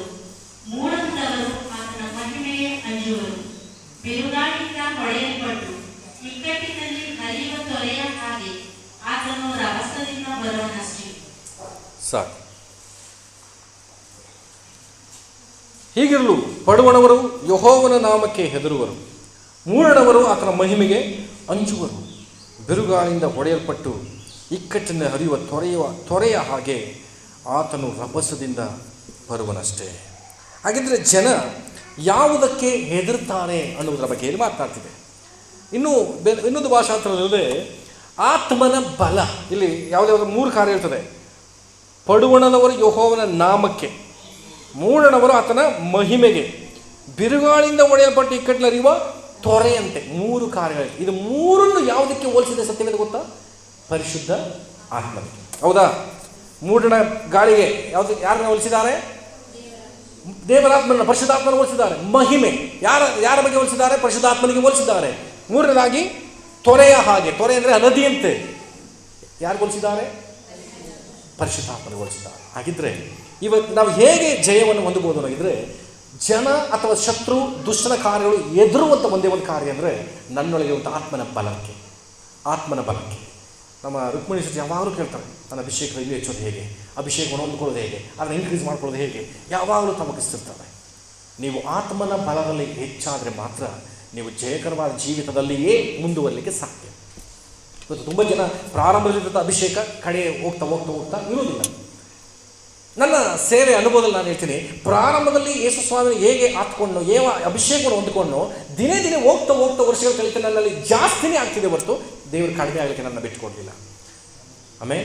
ಮೂಢಂತವರು ಆತನ ಮಹಿಮೆಗೆ ಅಂಜುವರು ಬಿರುಗಾಳಿಯಿಂದ ಹೊಡೆಯಲ್ಪಟ್ಟು ಇಕ್ಕಟ್ಟಿನಲ್ಲಿ ಹರಿಯುವ ತೊರೆಯ ಹಾಗೆ ಆತನು ರಭಸದಿಂದ ಬರುವನಷ್ಟೇ ಸಾಕು ಹೀಗಿರಲು ಪಡುವಣವರು ಯಹೋವನ ನಾಮಕ್ಕೆ ಹೆದರುವರು. ಮೂರಣವರು ಆತನ ಮಹಿಮೆಗೆ ಅಂಜುವರು. ಬಿರುಗಾಳಿಯಿಂದ ಹೊಡೆಯಲ್ಪಟ್ಟು ಇಕ್ಕಟ್ಟಿನ ಹರಿಯುವ ತೊರೆಯುವ, ತೊರೆಯ ಹಾಗೆ ಆತನು ರಭಸದಿಂದ ಬರುವನಷ್ಟೇ. ಹಾಗಿದ್ರೆ ಜನ ಯಾವುದಕ್ಕೆ ಹೆದರ್ತಾರೆ ಅನ್ನೋದರ ಬಗ್ಗೆ ಇಲ್ಲಿ ಮಾತನಾಡ್ತಿದೆ. ಇನ್ನು ಇನ್ನೊಂದು ಭಾಷಾಂತರದಲ್ಲದೆ, ಆತ್ಮನ ಬಲ. ಇಲ್ಲಿ ಯಾವುದ್ಯಾವುದೋ ಮೂರು ಕಾರ್ಯ ಇರ್ತದೆ ಪಡುವಣನವರು ಯಹೋವನ ನಾಮಕ್ಕೆ. ಮೂಡಣವರು ಆತನ ಮಹಿಮೆಗೆ. ಬಿರುಗಾಳಿಯಿಂದ ಒಡೆಯಲ್ಪಟ್ಟು ಇಕ್ಕಟ್ಟಿನರಿಯುವ ತೊರೆಯಂತೆ. ಮೂರು ಕಾರ್ಯಗಳು ಇದು ಮೂರನ್ನು ಯಾವುದಕ್ಕೆ ಹೋಲಿಸಿದೆ ಸತ್ಯವೇದ ಗೊತ್ತಾ? ಪರಿಶುದ್ಧ ಆತ್ಮ ಹೌದಾ? ಮೂಡಣ ಗಾಳಿಗೆ ಯಾವುದು, ಯಾರನ್ನ ಹೋಲಿಸಿದ್ದಾರೆ? ದೇವರಾತ್ಮನ ಪರಿಶುದ್ಧಾತ್ಮನ ಹೋಲಿಸಿದ್ದಾರೆ. ಮಹಿಮೆ. ಯಾರ ಯಾರ ಬಗ್ಗೆ ಹೋಲಿಸಿದ್ದಾರೆ? ಪರಿಶುದ್ಧಾತ್ಮನಿಗೆ ಹೋಲಿಸಿದ್ದಾರೆ. ಮೂರನೇದಾಗಿ, ತೊರೆಯ ಹಾಗೆ. ತೊರೆ ಅಂದರೆ ನದಿಯಂತೆ ಯಾರು ಹೋಲಿಸಿದ್ದಾರೆ? ಪರಿಶುದ್ಧಾತ್ಮನಿಗೆ ಹೋಲಿಸಿದ್ದಾರೆ. ಹಾಗಿದ್ರೆ ಇವತ್ತು ನಾವು ಹೇಗೆ ಜಯವನ್ನು ಹೊಂದಬಹುದು ಅನ್ನೋದಿದ್ರೆ, ಜನ ಅಥವಾ ಶತ್ರು, ದುಷ್ಟನ ಕಾರ್ಯಗಳು ಎದುರುವಂಥ ಒಂದೇ ಒಂದು ಕಾರ್ಯ ಅಂದರೆ ನನ್ನೊಳಗಿರುವಂಥ ಆತ್ಮನ ಬಲಕ್ಕೆ ಆತ್ಮನ ಬಲಕ್ಕೆ. ನಮ್ಮ ರುಕ್ಮಿಣಿ ಶೆಟ್ಟಿ ಯಾವಾಗಲೂ ಕೇಳ್ತಾರೆ, ನನ್ನ ಅಭಿಷೇಕ ಇಲ್ಲಿ ಹೆಚ್ಚೋದು ಹೇಗೆ? ಅಭಿಷೇಕವನ್ನು ಹೊಂದ್ಕೊಳ್ಳೋದು ಹೇಗೆ? ಅದನ್ನು ಇನ್ಕ್ರೀಸ್ ಮಾಡ್ಕೊಳ್ಳೋದು ಹೇಗೆ? ಯಾವಾಗಲೂ ತಮಗಿಸ್ತಿರ್ತಾರೆ ನೀವು ಆತ್ಮನ ಬಲದಲ್ಲಿ ಹೆಚ್ಚಾದರೆ ಮಾತ್ರ ನೀವು ಜಯಕರವಾದ ಜೀವಿತದಲ್ಲಿಯೇ ಮುಂದುವರಲಿಕ್ಕೆ ಸಾಧ್ಯ. ಇವತ್ತು ತುಂಬ ಜನ ಪ್ರಾರಂಭದಲ್ಲಿದ್ದಂಥ ಅಭಿಷೇಕ, ಕಡೆ ಹೋಗ್ತಾ ಹೋಗ್ತಾ ಹೋಗ್ತಾ ಇರೋದಿಲ್ಲ ನನ್ನ ಸೇವೆ ಅನುಭವದಲ್ಲಿ ನಾನು ಹೇಳ್ತೀನಿ, ಪ್ರಾರಂಭದಲ್ಲಿ ಯೇಸು ಸ್ವಾಮಿ ಹೇಗೆ ಹಾಕ್ಕೊಂಡು ಏವ ಅಭಿಷೇಕವನ್ನು ಹೊಂದ್ಕೊಂಡು ದಿನೇ ದಿನೇ ಹೋಗ್ತಾ ಹೋಗ್ತಾ ವರ್ಷಗಳು ಕಲಿತ ನನ್ನಲ್ಲಿ ಜಾಸ್ತಿನೇ ಆಗ್ತಿದೆ ಹೊರತು ದೇವರು ಕಡಿಮೆ ಆಗಲಿಕ್ಕೆ ನನ್ನ ಬಿಟ್ಟುಕೊಡಲಿಲ್ಲ. ಆಮೇಲೆ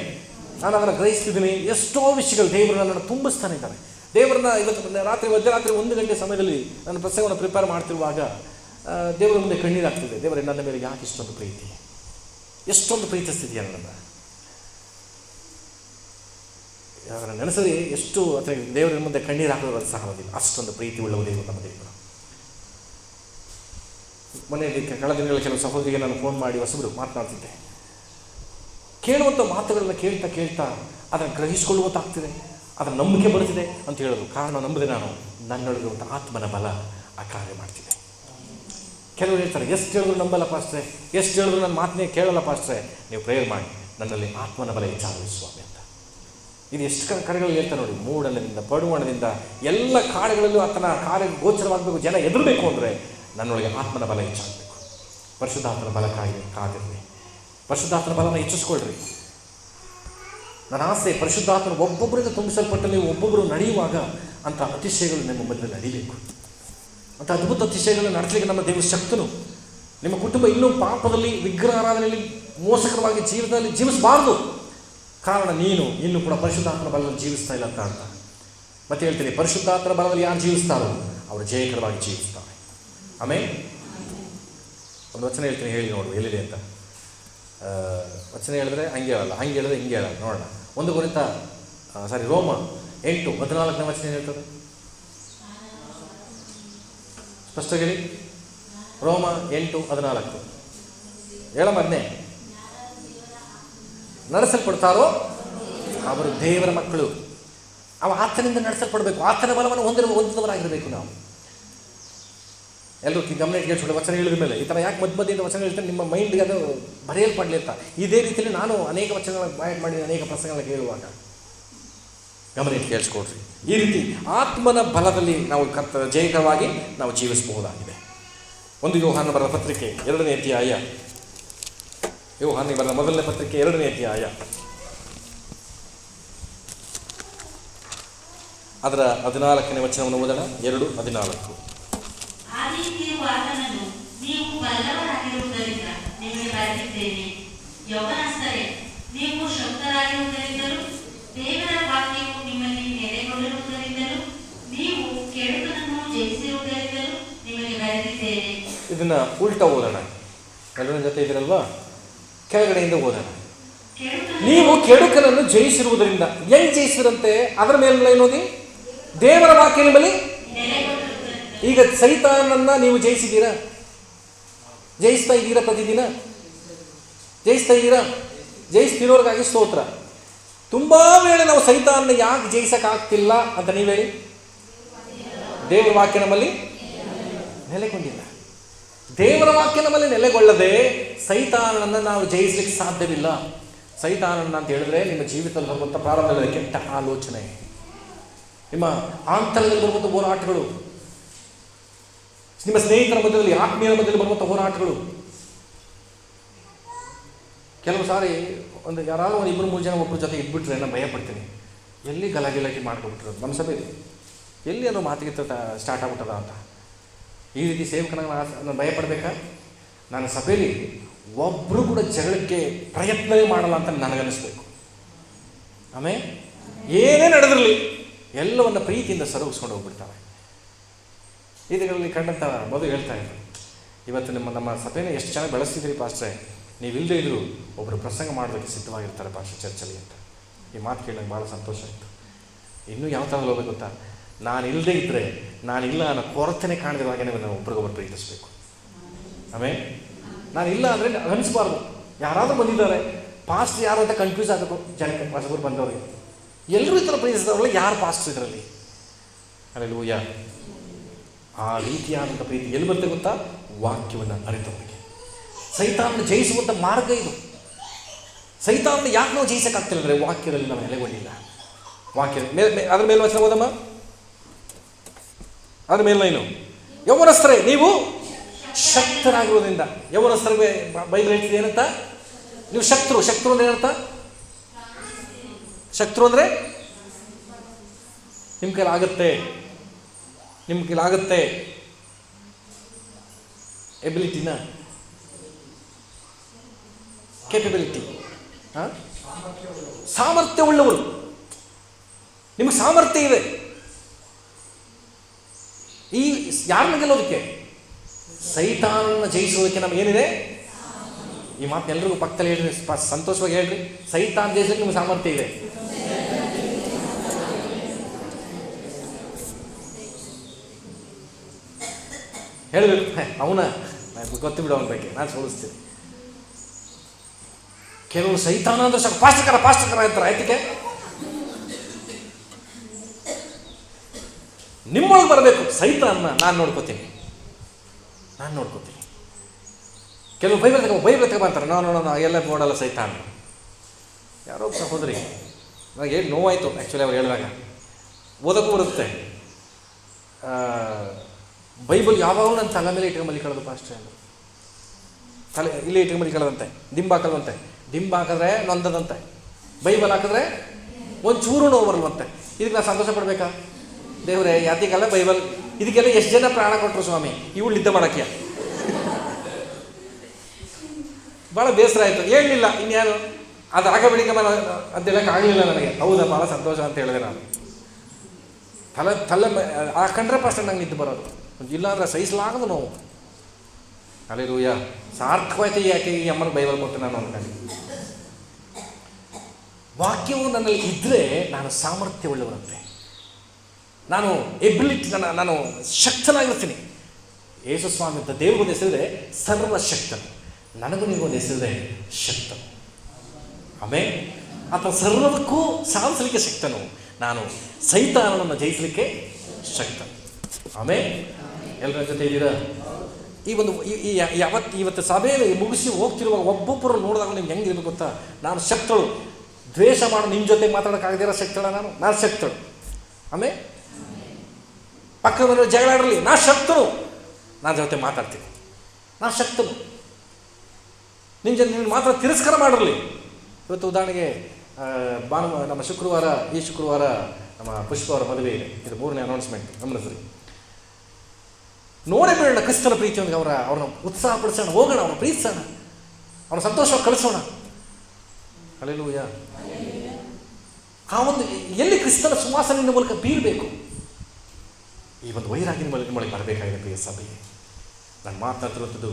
ನಾನು ಅದನ್ನು ಗ್ರಹಿಸ್ತಿದ್ದೀನಿ, ಎಷ್ಟೋ ವಿಷಯಗಳು ದೇವರು ನನ್ನನ್ನು ತುಂಬಿಸ್ತಾನೆ ಇದ್ದಾನೆ. ದೇವರನ್ನ ಇವತ್ತು ರಾತ್ರಿ ಮಧ್ಯರಾತ್ರಿ ಒಂದು ಗಂಟೆ ಸಮಯದಲ್ಲಿ ನನ್ನ ಪ್ರಸಂಗವನ್ನು ಪ್ರಿಪೇರ್ ಮಾಡ್ತಿರುವಾಗ ದೇವರ ಮುಂದೆ ಕಣ್ಣೀರಾಗ್ತಿದೆ ದೇವರೇ, ನನ್ನ ಮೇಲೆ ಯಾಕೆ ಇಷ್ಟೊಂದು ಪ್ರೀತಿ? ಎಷ್ಟೊಂದು ಪ್ರೀತಿಸ್ತಿದೆಯಾ ಅವರ ನೆನೆಸರಿ ಎಷ್ಟು ಅಥವಾ ದೇವರ ಮುಂದೆ ಕಣ್ಣೀರು ಹಾಕೋದು ಸಾಗೋದಿಲ್ಲ ಅಷ್ಟೊಂದು ಪ್ರೀತಿ ಉಳ್ಳವ ದೇವರು ನಮ್ಮ ದೇವರು. ಮನೆಯಲ್ಲಿ ಕಳೆದ ದಿನಗಳ ಕೆಲವು ಸಹೋದರಿಗೆ ನಾನು ಫೋನ್ ಮಾಡಿ ಹೊಸಬರು ಮಾತನಾಡ್ತಿದ್ದೆ. ಕೇಳುವಂಥ ಮಾತುಗಳನ್ನು ಕೇಳ್ತಾ ಕೇಳ್ತಾ ಅದನ್ನು ಗ್ರಹಿಸಿಕೊಳ್ಳುವಂತಾಗ್ತಿದೆ ಅದರ ನಂಬಿಕೆ ಬರುತ್ತಿದೆ ಅಂತ ಹೇಳೋದು ಕಾರಣ ನಂಬದೆ ನಾನು ನನ್ನೊಳಗಿರುವಂಥ ಆತ್ಮನ ಬಲ ಆ ಕಾರ್ಯ ಮಾಡ್ತಿದೆ. ಕೆಲವರು ಹೇಳ್ತಾರೆ, ಎಷ್ಟು ಹೇಳಿದ್ರು ನಂಬಲ್ಲ ಪಾಸ್ಟ್ರೆ? ಎಷ್ಟು ಹೇಳಿದ್ರು ನನ್ನ ಮಾತನ್ನೇ ಕೇಳಲ್ಲ ಪಾಸ್ಟ್ರೆ? ನೀವು ಪ್ರೇಯರ್ ಮಾಡಿ, ನನ್ನಲ್ಲಿ ಆತ್ಮನ ಬಲ ಸ್ವಾಮಿ ಅಂತ. ಇದು ಎಷ್ಟು ಕ- ಹೇಳ್ತಾ ನೋಡಿ ಮೂಡಲದಿಂದ ಪಡುವಣದಿಂದ, ಎಲ್ಲ ಕಾಡುಗಳಲ್ಲೂ ಆತನ ಕಾರ್ಯ ಗೋಚರವಾಗಬೇಕು, ಜನ ಎದುರಬೇಕು ಅಂದರೆ ನನ್ನೊಳಗೆ ಆತ್ಮನ ಬಲ ಹೆಚ್ಚಾಗಬೇಕು. ಪರಿಶುದ್ಧಾತ್ಮನ ಬಲ ಕಾಯಿ, ಕಾದಿರಲಿ. ಪರಿಶುದ್ಧಾತ್ಮನ ಬಲನ ಹೆಚ್ಚಿಸ್ಕೊಳ್ರಿ. ನನ್ನ ಆಸೆ, ಪರಿಶುದ್ಧಾತ್ಮನ ಒಬ್ಬೊಬ್ಬರಿಂದ ತುಂಬಿಸಲ್ಪಟ್ಟ ನೀವು ಒಬ್ಬೊಬ್ಬರು ನಡೆಯುವಾಗ ಅಂಥ ಅತಿಶಯಗಳು ನಿಮ್ಮ ಮಧ್ಯದಲ್ಲಿ ನಡೀಬೇಕು. ಅಂಥ ಅದ್ಭುತ ಅತಿಶಯಗಳನ್ನು ನಡೆಸಲಿಕ್ಕೆ ನಮ್ಮ ದೇವರ ಶಕ್ತನು. ನಿಮ್ಮ ಕುಟುಂಬ ಇನ್ನೂ ಪಾಪದಲ್ಲಿ, ವಿಗ್ರಹ ಆರಾಧನೆಯಲ್ಲಿ ಮೋಸಕರವಾಗಿ ಜೀವನದಲ್ಲಿ ಜೀವಿಸಬಾರ್ದು. ಕಾರಣ ನೀನು, ಇನ್ನೂ ಕೂಡ ಪರಿಶುದ್ಧಾತ್ಮನ ಬಲದಲ್ಲಿ ಜೀವಿಸ್ತಾ ಇಲ್ಲ ಅಂತ ಅರ್ಥ. ಮತ್ತೆ ಹೇಳ್ತೀನಿ, ಪರಿಶುದ್ಧಾತ್ಮನ ಬಲದಲ್ಲಿ ಯಾರು ಜೀವಿಸ್ತಾರೋ, ಅವರು ಜಯಕರವಾಗಿ ಜೀವಿಸ್ತಾರೆ. ಆಮೇಲೆ ಒಂದು ವಚನ ಹೇಳ್ತೀನಿ, ಹೇಳಿ ನೋಡು, ಎಲ್ಲಿದೆ ಅಂತ. ವಚನ ಹೇಳಿದ್ರೆ ಹಂಗೆ ಹೇಳಲ್ಲ, ಹಂಗೆ ಹೇಳಿದ್ರೆ ಹಿಂಗೆ ಹೇಳಲ್ಲ, ನೋಡೋಣ. ಒಂದು ಕುರಿತ ಸಾರಿ ರೋಮ ಎಂಟು, ಹದಿನಾಲ್ಕನೇ ವಚನ ಹೇಳ್ತದೆ. ಸ್ಪಷ್ಟ ಹೇಳಿ. ರೋಮ ಎಂಟು, ಹದಿನಾಲ್ಕು. ಹೇಳ ಅದನ್ನೇ ನಡೆಸಲ್ಪಡ್ತಾರೋ? ಅವರು ದೇವರ ಮಕ್ಕಳು. ಅವ ಆತನಿಂದ ನಡೆಸಲ್ಪಡಬೇಕು. ಆತನ ಬಲವನ್ನು ಹೊಂದಿರುವ ಹೊಂದಿದವರಾಗಿರಬೇಕು ನಾವು. ಎಲ್ಲರೂ ಈ ಗಮನ ಕೇಳಿಸ್ಕೊಳ್ಳಿ ವಚನ ಹೇಳಿದ ಮೇಲೆ. ಈ ಥರ ಯಾಕೆ ಮಧ್ಯ ಮಧ್ಯದಿಂದ ವಚನ ಹೇಳ್ತಾರೆ ನಿಮ್ಮ ಮೈಂಡ್ಗೆ ಅದು ಬರೆಯಲ್ಪಡಲಿ ಅಂತ. ಇದೇ ರೀತಿಯಲ್ಲಿ ನಾನು ಅನೇಕ ವಚನಗಳನ್ನು ಬಾಯ್ ಮಾಡಿ ಅನೇಕ ಪ್ರಸಂಗಗಳನ್ನ ಕೇಳುವಾಗ. ಗಮನ ಇಟ್ಟು ಕೇಳಿಸ್ಕೊಡ್ರಿ. ಈ ರೀತಿ ಆತ್ಮನ ಬಲದಲ್ಲಿ ನಾವು ಕರ್ತ ಜಯಕರವಾಗಿ ನಾವು ಜೀವಿಸಬಹುದಾಗಿದೆ. ಒಂದು ಯೋಹಾನ ಬರದ ಪತ್ರಿಕೆ ಎರಡನೇ ಅಧ್ಯಾಯ ಯೋಹಾನಿಗೆ ಬರೆದ ಮೊದಲನೇ ಪತ್ರಿಕೆ ಎರಡನೇ ಅಧ್ಯಾಯ. ಅದರ ಹದಿನಾಲ್ಕನೇ ವಚನವನ್ನು ಓದೋಣ. ಎರಡು ಹದಿನಾಲ್ಕು. ಇದನ್ನ ಉಲ್ಟ ಆತನನ್ನು ನೀವು ಬಲ್ಲವರಾಗಿರುವುದರಿಂದ ನಿಮಗೆ ಬರೆದಿದ್ದೇನೆ. ಯೌವನಸ್ಥರೇ ನೀವು ಶಕ್ತರಾಗಿರುವುದರಿಂದಲೂ ದೇವರ ವಾಕ್ಯವು ನಿಮ್ಮಲ್ಲಿ ನೆಲೆಗೊಳ್ಳಿರುವುದರಿಂದಲೂ ನೀವು ಕೆಡುಕನನ್ನು ಜಯಿಸಿರುವುದರಿಂದಲೂ ಇದನ್ನು ಉಲ್ಟಾ ಓದೋಣ. ಎಲ್ಲರ ಜೊತೆ ಇದ್ದೀರಲ್ವಾ? ಕೆಳಗಡೆಯಿಂದ ಓದೋಣ ನೀವು ಕೆಡುಕನನ್ನು ಜಯಿಸಿರುವುದರಿಂದ. ಹೆಂಗ್ ಜಯಿಸಿರಂತೆ? ಅದರ ಮೇಲೆ ಓದಿ? ದೇವರ ವಾಕ್ಯ ನಿಮ್ಮಲ್ಲಿ? ಈಗ ಸೈತಾನನ್ನ ನೀವು ಜಯಿಸಿದ್ದೀರಾ? ಜಯಿಸ್ತಾ ಇದ್ದೀರಾ ಪ್ರತಿದಿನ? ಜಯಿಸ್ತಾ ಇದ್ದೀರಾ? ಜಯಿಸ್ತಿರೋರ್ಗಾಗಿ ಸ್ತೋತ್ರ. ತುಂಬ ವೇಳೆ ನಾವು ಸೈತಾನನ್ನ ಯಾಕೆ ಜಯಿಸಕ್ಕಾಗ್ತಿಲ್ಲ ಅಂತ ನೀವು ಹೇಳಿ. ದೇವರ ವಾಕ್ಯ ನಮ್ಮಲ್ಲಿ ನೆಲೆಗೊಂಡಿಲ್ಲ. ದೇವರ ವಾಕ್ಯ ನಮ್ಮಲ್ಲಿ ನೆಲೆಗೊಳ್ಳದೆ ಸೈತಾನನನ್ನು ನಾವು ಜಯಿಸ್ಲಿಕ್ಕೆ ಸಾಧ್ಯವಿಲ್ಲ. ಸೈತಾನನ ಅಂತ ಹೇಳಿದ್ರೆ ನಿಮ್ಮ ಜೀವಿತದಲ್ಲಿ ಬರುವಂಥ ಪ್ರಾರಂಭದಲ್ಲಿ ಕೆಟ್ಟ ಆಲೋಚನೆ. ನಿಮ್ಮ ಆಂತರದಲ್ಲಿ ಬರುವಂಥ ಹೋರಾಟಗಳು. ನಿಮ್ಮ ಸ್ನೇಹಿತರ ಮಧ್ಯದಲ್ಲಿ, ಆತ್ಮೀಯರ ಮಧ್ಯದಲ್ಲಿ ಬರುವಂಥ ಹೋರಾಟಗಳು. ಕೆಲವು ಸಾರಿ ಒಂದು ಯಾರಾದರೂ ಒಂದು ಇಬ್ಬರು, ಮೂರು ಜನ ಒಬ್ಬರ ಜೊತೆ ಇದ್ಬಿಟ್ರೆ ನಾನು ಭಯ ಪಡ್ತೀನಿ ಎಲ್ಲಿ ಗಲಾಗಿಲಾಗಿ ಮಾಡ್ಕೊಬಿಟ್ರು? ನಮ್ಮ ಸಭೆಯಲ್ಲಿ. ಎಲ್ಲಿ ಅನ್ನೋ ಮಾತಿಗೆ ಸ್ಟಾರ್ಟ್ ಆಗ್ಬಿಟ್ಟದ ಅಂತ. ಈ ರೀತಿ ಸೇವಕನಾಗ ನಾನು ಭಯ ಪಡಬೇಕಾ ನಾನು ಸಭೆಯಲ್ಲಿ ಒಬ್ಬರು ಕೂಡ ಜಗಳಕ್ಕೆ ಪ್ರಯತ್ನವೇ ಮಾಡಲ್ಲ ಅಂತ ನನಗನ್ನಿಸ್ಬೇಕು. ಆಮೇಲೆ ಏನೇ ನಡೆದಿರಲಿ, ಎಲ್ಲವನ್ನ ಪ್ರೀತಿಯಿಂದ ಸರಗಿಸ್ಕೊಂಡು ಹೋಗ್ಬಿಡ್ತಾವೆ. ಇದರಲ್ಲಿ ಕಂಡಂಥ ಮೊದಲು ಹೇಳ್ತಾ ಇದ್ದರು ಇವತ್ತು ನಿಮ್ಮ ನಮ್ಮ ಸಭೆನ ಎಷ್ಟು ಚೆನ್ನಾಗಿ ಬೆಳೆಸ್ತಿದ್ರಿ ಪಾಸ್ಟ್ರೆ? ನೀವು ಇಲ್ಲದೇ ಇದ್ರು ಒಬ್ಬರು ಪ್ರಸಂಗ ಮಾಡೋದಕ್ಕೆ ಸಿದ್ಧವಾಗಿರ್ತಾರೆ ಪಾಸ್ಟ್ರೆ ಚರ್ಚಲ್ಲಿ ಅಂತ. ಈ ಮಾತು ಕೇಳಿ ನಂಗೆ ಭಾಳ ಸಂತೋಷ ಆಯಿತು. ಇನ್ನೂ ಯಾವ ಥರ ಹೋಗ್ಬೇಕು ಗೊತ್ತಾ? ನಾನು ಇಲ್ಲದೆ ಇದ್ದರೆ ಇಲ್ಲ ಅನ್ನೋ ಕೊರತೆನೆ ಕಾಣದಿರೋ ಹಾಗೆ ನಾವು ಒಬ್ರಿಗೊಬ್ಬರು ಪ್ರೀತಿಸಬೇಕು. ಆಮೇಲೆ ನಾನು ಇಲ್ಲ ಅಂದರೆ ಅನಿಸ್ಬಾರ್ದು. ಯಾರಾದರೂ ಬಂದಿದ್ದಾರೆ. ಪಾಸ್ಟ್ ಯಾರು ಅಂತ ಕನ್ಫ್ಯೂಸ್ ಆಗಬೇಕು. ಜನಕ್ಕೆ ಹೊಸಬರು ಬಂದವರಿಗೆ. ಎಲ್ಲರೂ ಈ ಥರ ಪ್ರೀತಿಸಿದವ್ರಲ್ಲ, ಯಾರು ಪಾಸ್ಟ್ ಇದರಲ್ಲಿ? ಅಲ್ಲಿ ಲೂಯ ಆ ರೀತಿಯಾದಂಥ ಪ್ರೀತಿ ಎಲ್ಲಿ ಬರುತ್ತೆ ಗೊತ್ತಾ? ವಾಕ್ಯವನ್ನು ಅರಿತವರಿಗೆ. ಸೈತಾನ ಜಯಿಸುವಂಥ ಮಾರ್ಗ ಇದು. ಸೈತಾನ ಯಾಕೆ ನಾವು ಜಯಿಸೋಕ್ಕಾಗ್ತಿಲ್ಲ ಅಂದರೆ ವಾಕ್ಯದಲ್ಲಿ ನಾವು ನೆಲೆಗೊಂಡಿಲ್ಲ ವಾಕ್ಯ ಮೇಲೆ ಅದ್ರ ಮೇಲೆ ವಚನ ಓದಮ್ಮ. ಅದ್ರ ಮೇಲ್ನೈನು ಯೌವನಸ್ಥರೇ, ನೀವು ಶಕ್ತರಾಗಿರೋದ್ರಿಂದ ಯೌವನಸ್ಥರಿಗೆ ಬೈಬಲ್ ಹೇಳ್ತಿದೆ ಏನಂತ? ನೀವು ಶಕ್ತರು. ಶಕ್ತರು ಅಂದ್ರೆ ಏನಂತ ಶಕ್ತರು ಅಂದರೆ ನಿಮ್ಮ ಕೈಲಿ ಆಗುತ್ತೆ. ನಿಮ್ಮ ಕೈಲಿ ಆಗುತ್ತೆ. ಎಬಿಲಿಟಿನ ಕೇಪಬಿಲಿಟಿ ಸಾಮರ್ಥ್ಯ ಉಳ್ಳವರು ನಿಮಗೆ ಸಾಮರ್ಥ್ಯ ಇದೆ. ಈ ಯಾರನ್ನ ಗೆಲ್ಲೋದಕ್ಕೆ? ಸೈತಾನನ್ನ ಜಯಿಸೋದಕ್ಕೆ ನಮ್ಗೆ ಏನಿದೆ? ಈ ಮಾತು ಎಲ್ರಿಗೂ ಪಕ್ಕದಲ್ಲಿ ಹೇಳ್ರಿ ಸಂತೋಷವಾಗಿ ಹೇಳ್ರಿ. ಸೈತಾನ್ ಜಯಿಸೋಕೆ ನಿಮ್ಗೆ ಸಾಮರ್ಥ್ಯ ಇದೆ. ಹೇಳಬೇಕು ಅವನ ಗೊತ್ತು ಬಿಡು ಅವನ ಬಗ್ಗೆ, ನಾನು ಸೋಲಿಸ್ತೀನಿ. ಕೆಲವರು ಸೈತಾನ ಅಂದ್ರೆ ಸ್ವಲ್ಪ ಪಾಸ್ಟಕರ ಪಾಸ್ಟಕರ ಅಂತಾರೆ, ಆಯ್ತಕ್ಕೆ? ನಿಮ್ಮೊಳಗೆ ಬರಬೇಕು. ಸೈತಾನ ನಾನು ನೋಡ್ಕೋತೀನಿ. ನಾನು ನೋಡ್ಕೋತೀನಿ. ಕೆಲವು ಬೈಬಲ್ ತಗೋ ಬೈಬಲ್ ತಗೋ ಅಂತಾರೆ. ನಾನು ನೋಡೋಣ ಎಲ್ಲ ನೋಡಲ್ಲ ಸೈತಾನ. ಯಾರೋ ಒಬ್ಬ ಸಹೋದರಿ ನನಗೆ ಏನು ನೋವಾಯಿತು ಆ್ಯಕ್ಚುಲಿ ಅವ್ರು ಹೇಳಿದಾಗ. ಓದಕ್ಕೂ ಬರುತ್ತೆ. ಬೈಬಲ್ ಯಾವಾಗಲೂ ನನ್ನ ತಲೆ ಮೇಲೆ ಇಟ್ಕೊಂಡು ಮಲಿಕೊಳ್ಳೋದು ಪಾಸ್ಟ್ರೆ ಅಂದರು ತಲೆ, ಇಲ್ಲೇ ಇಟ್ಕೊಂಡು ಮಲಿಕೊಳ್ಳೋದಂತೆ. ದಿಂಬ ಹಾಕಲ್ವಂತೆ. ದಿಂಬ ಹಾಕಿದ್ರೆ ನೊಂದದಂತೆ. ಬೈಬಲ್ ಹಾಕಿದ್ರೆ ಒಂದು ಚೂರು ನೋವು ಬರಲ್ವಂತೆ ಇದಕ್ಕೆ ನಾನು ಸಂತೋಷ ಪಡಬೇಕಾ? ದೇವರೇ, ಯಾತಿಗೆಲ್ಲ ಬೈಬಲ್, ಇದಕ್ಕೆಲ್ಲ ಎಷ್ಟು ಜನ ಪ್ರಾಣ ಕೊಟ್ಟರು ಸ್ವಾಮಿ? ಇವಳು ನಿದ್ದೆ ಮಾಡೋಕ್ಕೆ. ಭಾಳ ಬೇಸರ ಆಯಿತು. ಹೇಳಲಿಲ್ಲ, ಇನ್ಯಾರು? ಅದು ಆಗ ಬೆಳಿಗ್ಗೆ ಅಂತ ಆಗಲಿಲ್ಲ ನನಗೆ. ಹೌದಾ ಭಾಳ ಸಂತೋಷ ಅಂತ ಹೇಳಿದೆ ನಾನು. ತಲೆ ತಲೆ ಆ ಕಂಡ್ರೆ ಪರ್ಸೆಂಟ್ ನಂಗೆ ನಿದ್ದೆ ಬರೋದು. ಇಲ್ಲಾಂದ್ರೆ ಸಹಿಸಲಾಗದು ನೋವು. ಅಲ್ಲಿರುಯ್ಯ ಸಾರ್ಥಕವಾಯ್ತು ಯಾಕೆ ಈ ಅಮ್ಮನ ಬೈಬಲ್ ಕೊಟ್ಟು ನಾನು ಅನ್ಕೊಂಡು ವಾಕ್ಯವು ನನ್ನಲ್ಲಿ ಇದ್ದರೆ ನಾನು ಸಾಮರ್ಥ್ಯವುಳ್ಳವರಂತೆ ನಾನು ಎಬಿಲಿಟಿ ನನ್ನ, ನಾನು ಶಕ್ತನಾಗಿರ್ತೀನಿ. ಯೇಸು ಸ್ವಾಮಿ ಅಂತ ದೇವ್ರಿಗೊಂದು ಹೆಸರಿದೆ ಸರ್ವಶಕ್ತನು. ನನಗೂ ನಿಮಗೊಂದು ಹೆಸರಿದೆ ಶಕ್ತನು. ಆಮೇಲೆ ಆತ ಸರ್ವಕ್ಕೂ ಸಾಧಿಸಲಿಕ್ಕೆ ಶಕ್ತನು. ನಾನು ಸೈತಾನನನ್ನು ಜಯಿಸಲಿಕ್ಕೆ ಶಕ್ತ ಆಮೇಲೆ ಎಲ್ಲರ ಜೊತೆ ಇದ್ದೀರಾ? ಈ ಒಂದು ಯಾವತ್ತು, ಇವತ್ತು ಸಭೆಯಲ್ಲಿ ಮುಗಿಸಿ ಹೋಗ್ತಿರುವಾಗ ಒಬ್ಬೊಬ್ಬರು ನೋಡಿದಾಗ ನಿಮ್ಗೆ ಹೆಂಗಿರ್ಬೇಕು ಗೊತ್ತಾ? ನಾನು ಶಕ್ತಳು. ದ್ವೇಷ ಮಾಡೋ ನಿಮ್ಮ ಜೊತೆ ಮಾತಾಡೋಕ್ಕಾಗದಿರೋ ಶಕ್ತಳ ನಾನು? ನಾನು ಶಕ್ತಳು. ಆಮೇಲೆ ಪಕ್ಕದ ಮನೆಯವರು ಜಗಳ ಆಡಲಿ ನಾ ಶಕ್ತನು. ನನ್ನ ಜೊತೆ ಮಾತಾಡ್ತೀನಿ. ನಾ ಶಕ್ತನು. ನಿಮ್ಮ ಜೊತೆ ನಿನ್ನ ಮಾತ್ರ ತಿರಸ್ಕಾರ ಮಾಡಿರಲಿ. ಇವತ್ತು ಉದಾಹರಣೆಗೆ ಭಾನುವಾರ ನಮ್ಮ ಶುಕ್ರವಾರ ಈ ಶುಕ್ರವಾರ ನಮ್ಮ ಪುಷ್ಪ ಅವರ ಮದುವೆ ಇದೆ. ಇದು ಮೂರನೇ ಅನೌನ್ಸ್ಮೆಂಟ್ ಗಮನಿಸ್ರಿ ನೋಡೇ ಬೇಡ ಕ್ರಿಸ್ತನ ಪ್ರೀತಿಯೊಂದಿಗೆ ಅವರ ಅವ್ರನ್ನ ಉತ್ಸಾಹಪಡಿಸೋಣ ಹೋಗೋಣ ಅವ್ರನ್ನ ಪ್ರೀತಿಸೋಣ. ಅವ್ರನ್ನ ಸಂತೋಷವಾಗಿ ಕಳಿಸೋಣ. ಅಲ್ಲೆಲ್ಲೂಯ ಆ ಒಂದು ಎಲ್ಲಿ ಕ್ರಿಸ್ತನ ಸುವಾಸನೆಯ ಮೂಲಕ ಬೀರಬೇಕು ಈ ಒಂದು ವೈರಾಗಿನ ಮೇಲೆ ನಿಮ್ಮೊಳಗೆ ಬರಬೇಕಾಗಿದೆ ಪ್ರಿಯ ಸಭೆಗೆ ನಾನು ಮಾತನಾಡ್ತಿರುವಂಥದ್ದು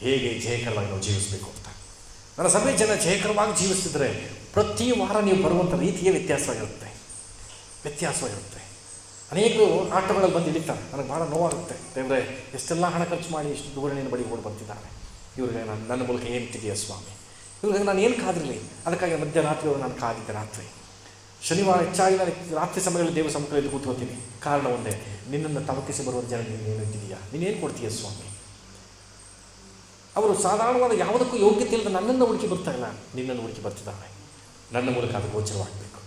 ಹೇಗೆ ಜಯಕರವಾಗಿ ನಾವು ಜೀವಿಸಬೇಕು ಅಂತ. ನನ್ನ ಸಭೆ ಜನ ಜಯಕರವಾಗಿ ಜೀವಿಸ್ತಿದ್ರೆ ಪ್ರತಿ ವಾರ ನೀವು ಬರುವಂಥ ರೀತಿಯೇ ವ್ಯತ್ಯಾಸವಾಗಿರುತ್ತೆ. ವ್ಯತ್ಯಾಸವಾಗಿರುತ್ತೆ. ಅನೇಕರು ಆಟೋಗಳಲ್ಲಿ ಬಂದು ಇಳಿತಾರೆ ನನಗೆ ಭಾಳ ನೋವಾಗುತ್ತೆ. ಅಂದರೆ ಎಷ್ಟೆಲ್ಲ ಹಣ ಖರ್ಚು ಮಾಡಿ ಎಷ್ಟು ದೂರ ನಿನ್ನ ಬಳಿ ಓಡಿ ಬರ್ತಿದ್ದಾರೆ. ಇವ್ರಿಗೆ ನಾನು ನನ್ನ ಮೂಲಕ ಏನು ತಿದೆಯ ಸ್ವಾಮಿ? ಇವ್ರಿಗೆ ನಾನು ಏನು ಕಾದಿರಲಿ? ಅದಕ್ಕಾಗಿ ಮಧ್ಯರಾತ್ರಿ ನಾನು ಕಾದಿದ್ದೆ ರಾತ್ರಿ. ಶನಿವಾರ ಹೆಚ್ಚಾಗಿ ನಾನು ರಾತ್ರಿ ಸಮಯದಲ್ಲಿ ದೇವ ಸಮ್ಮುಖದಲ್ಲಿ ಕೂತ್ಕೋತೀನಿ ಕಾರಣ ಒಂದೇ, ನಿನ್ನನ್ನು ತವಕಿಸಿ ಬರುವ ಜನ ನೀನು ಏನು ಇದ್ದೀಯಾ ನೀನೇನು ಕೊಡ್ತೀಯ ಸ್ವಾಮಿ? ಅವರು ಸಾಧಾರಣವಾದ ಯಾವುದಕ್ಕೂ ಯೋಗ್ಯತೆ ಇಲ್ಲದ ನನ್ನನ್ನು ಹುಡುಕಿ ಬರ್ತಾ ಇಲ್ಲ ನಿನ್ನನ್ನು ಹುಡುಕಿ ಬರ್ತಿದ್ದಾನೆ. ನನ್ನ ಮೂಲಕ ಅದು ಗೋಚರವಾಗಬೇಕು.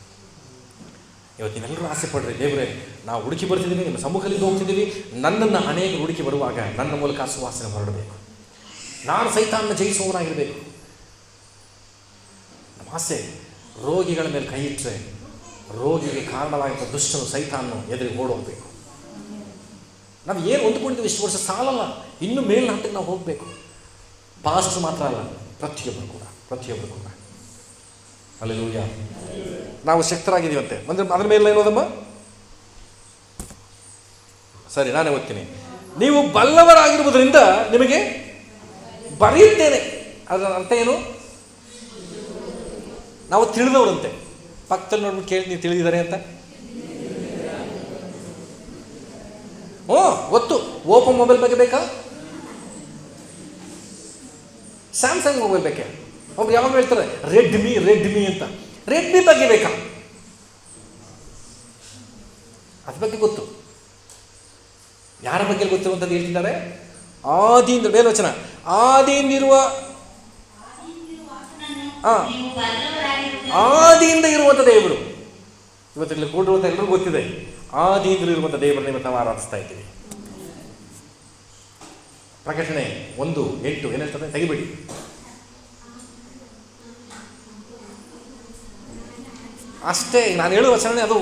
ಇವತ್ತು ನೀವೆಲ್ಲರೂ ಆಸೆ ಪಡ್ರಿ ದೇವರೇ, ನಾವು ಹುಡುಕಿ ಬರ್ತಿದ್ದೀವಿ, ನಿಮ್ಮ ಸಮ್ಮುಖದಲ್ಲಿ ಹೋಗ್ತಿದ್ದೀವಿ. ನನ್ನನ್ನು ಅನೇಕ ಹುಡುಕಿ ಬರುವಾಗ ನನ್ನ ಮೂಲಕ ಸುವಾಸನೆ ಹೊರಡಬೇಕು. ನಾನು ಸೈತಾನ್ನ ಜಯಿಸುವವನಾಗಿರಬೇಕು. ನಮ್ಮ ಆಸೆ, ರೋಗಿಗಳ ಮೇಲೆ ಕೈ ಇಟ್ಟರೆ ರೋಗಿಗೆ ಕಾರಣವಾಗಿದ್ದ ದುಷ್ಟನು ಸೈತಾನು ಎದುರಿ ಓಡೋಗ್ಬೇಕು. ನಾವು ಏನು ಹೊಂದ್ಕೊಂಡಿದ್ದೀವಿ ಇಷ್ಟು ವರ್ಷ ಸಾಲಲ್ಲ. ಇನ್ನು ಮೇಲಿನ ಹಂತಕ್ಕೆ ನಾವು ಹೋಗಬೇಕು. ಪಾಸ್ಟ್ ಮಾತ್ರ ಅಲ್ಲ, ಪ್ರತಿಯೊಬ್ಬರು ಕೂಡ ಪ್ರತಿಯೊಬ್ಬರು ಕೂಡ. ಅಲ್ಲೆಲೂಯ ನಾವು ಶಕ್ತರಾಗಿದ್ದೀವಂತೆ ಅಂದರೆ ಅದ್ರ ಮೇಲೆ ಇರೋದಮ್ಮ? ಸರಿ, ನಾನೇ ಓದ್ತೀನಿ. ನೀವು ಬಲ್ಲವರಾಗಿರುವುದರಿಂದ ನಿಮಗೆ ಬರೆಯುತ್ತೇನೆ. ಅದರ ಅರ್ಥ ಏನು? ನಾವು ತಿಳಿದವರಂತೆ. ಪಕ್ಕದಲ್ಲಿ ನೋಡ್ಬಿಟ್ಟು ಕೇಳಿ ನೀವು ತಿಳಿದಿದ್ದಾರೆ ಅಂತ? ಓ ಗೊತ್ತು. ಓಪೋ ಮೊಬೈಲ್ ಬಗ್ಗೆ ಬೇಕಾ? ಸ್ಯಾಮ್ಸಂಗ್ ಮೊಬೈಲ್ ಬೇಕೆ? ಒಬ್ರು ಯಾವಾಗ ಹೇಳ್ತಾರೆ ರೆಡ್ಮಿ ರೆಡ್ಮಿ ಅಂತ. ರೆಡ್ಮಿ ಬಗ್ಗೆ ಬೇಕಾ? ಅದ್ರ ಬಗ್ಗೆ ಗೊತ್ತು. ಯಾರ ಬಗ್ಗೆ ಗೊತ್ತಿರುವಂಥದ್ದು ಹೇಳ್ತಿದ್ದಾರೆ? ಆದಿಯಿಂದ ಮೇಲೋಚನ ಆದಿಯಿಂದಿರುವ ಆ. ಆದಿಯಿಂದ ಇರುವಂಥ ದೇವರು. ಇವತ್ತು ಇಲ್ಲಿ ಕೂಡಿರುವಂಥ ಎಲ್ಲರಿಗೂ ಗೊತ್ತಿದೆ. ಆದಿಯಿಂದಲೂ ಇರುವಂಥ ದೇವರನ್ನ ಇವತ್ತು ನಾವು ಆರಾಧಿಸ್ತಾ ಇದ್ದೀವಿ. ಪ್ರಕಟಣೆ ಒಂದು, ಎಂಟು, ಏನು ಹೇಳ್ತಾರೆ ತೆಗಿಬಿಡಿ. ಅಷ್ಟೇ, ನಾನು ಹೇಳುವ ವಚನನೇ ಅದು.